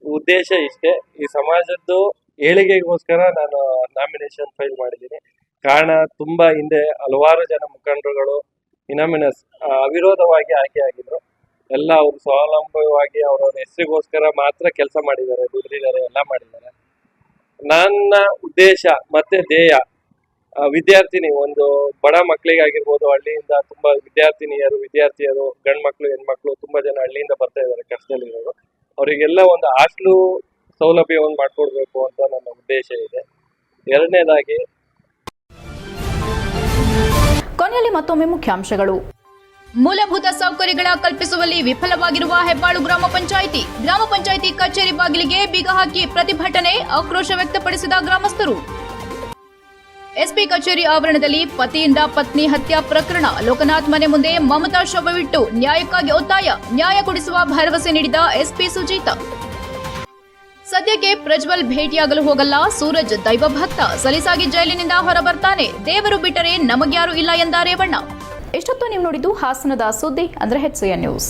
ಉದ್ದೇಶ ಇಷ್ಟೇ. ಈ ಸಮಾಜದ್ದು ಏಳಿಗೆಗೋಸ್ಕರ ನಾನು ನಾಮಿನೇಷನ್ ಫೈಲ್ ಮಾಡಿದ್ದೀನಿ. ಕಾರಣ ತುಂಬಾ ಹಿಂದೆ ಹಲವಾರು ಜನ ಮುಖಂಡರುಗಳು ಇನಾಮಿನಸ್ ಅವಿರೋಧವಾಗಿ ಆಯ್ಕೆ ಆಗಿದ್ರು. ಎಲ್ಲ ಅವರು ಸ್ವಾವಲಂಬವಾಗಿ ಅವರವ್ರ ಹೆಸರಿಗೋಸ್ಕರ ಮಾತ್ರ ಕೆಲಸ ಮಾಡಿದ್ದಾರೆ, ದುಡಿದಿದ್ದಾರೆ, ಎಲ್ಲ ಮಾಡಿದ್ದಾರೆ. ನನ್ನ ಉದ್ದೇಶ ಮತ್ತೆ ಧ್ಯೇಯ ವಿದ್ಯಾರ್ಥಿನಿ, ಒಂದು ಬಡ ಮಕ್ಕಳಿಗಾಗಿರ್ಬೋದು, ಹಳ್ಳಿಯಿಂದ ತುಂಬಾ ವಿದ್ಯಾರ್ಥಿನಿಯರು, ವಿದ್ಯಾರ್ಥಿಯರು ಗಂಡ್ ಮಕ್ಳು ಹೆಣ್ಮಕ್ಳು, ತುಂಬಾ ಜನ ಹಳ್ಳಿಯಿಂದ ಬರ್ತಾ ಇದ್ದಾರೆ, ಕಷ್ಟದಲ್ಲಿರೋರು. ಅವರಿಗೆಲ್ಲ ಒಂದು ಹಾಸ್ಟ್ಲು ಸೌಲಭ್ಯವನ್ನು ಮಾಡಿಕೊಡ್ಬೇಕು ಅಂತ ನನ್ನ ಉದ್ದೇಶ ಇದೆ. ಎರಡನೇದಾಗಿ ಕೊನೆಯಲ್ಲಿ ಮತ್ತೊಮ್ಮೆ ಮುಖ್ಯಾಂಶಗಳು. ಮೂಲಭೂತ ಸೌಕರ್ಯಗಳ ಕಲ್ಪಿಸುವಲ್ಲಿ ವಿಫಲವಾಗಿರುವ ಹೆಬ್ಬಾಳು ಗ್ರಾಮ ಪಂಚಾಯಿತಿ. ಗ್ರಾಮ ಪಂಚಾಯಿತಿ ಕಚೇರಿ ಬಾಗಿಲಿಗೆ ಬೀಗ ಹಾಕಿ ಪ್ರತಿಭಟನೆ ಆಕ್ರೋಶ ವ್ಯಕ್ತಪಡಿಸಿದ ಗ್ರಾಮಸ್ಥರು. ಎಸ್ಪಿ ಕಚೇರಿ ಆವರಣದಲ್ಲಿ ಪತಿಯಿಂದ ಪತ್ನಿ ಹತ್ಯಾ ಪ್ರಕರಣ. ಲೋಕನಾಥ್ ಮನೆ ಮುಂದೆ ಮಮತಾ ಶವವಿಟ್ಟು ನ್ಯಾಯಕ್ಕಾಗಿ ಒತ್ತಾಯ. ನ್ಯಾಯ ಕೊಡಿಸುವ ಭರವಸೆ ನೀಡಿದ ಎಸ್ಪಿ ಸುಜೀತ. ಸದ್ಯಕ್ಕೆ ಪ್ರಜ್ವಲ್ ಭೇಟಿಯಾಗಲು ಹೋಗಲ್ಲ. ಸೂರಜ್ ದೈವ ಭಕ್ತ. ಸಲೀಸಾಗಿ ಜೈಲಿನಿಂದ ಹೊರಬರ್ತಾನೆ. ದೇವರು ಬಿಟ್ಟರೆ ನಮಗ್ಯಾರು ಇಲ್ಲ ಎಂದ ರೇವಣ್ಣ. ಎಷ್ಟೊತ್ತು ನೀವು ನೋಡಿದ್ದು ಹಾಸನದ ಸುದ್ದಿ, ಅಂದ್ರೆ ಹೆಚ್ಚು ನ್ಯೂಸ್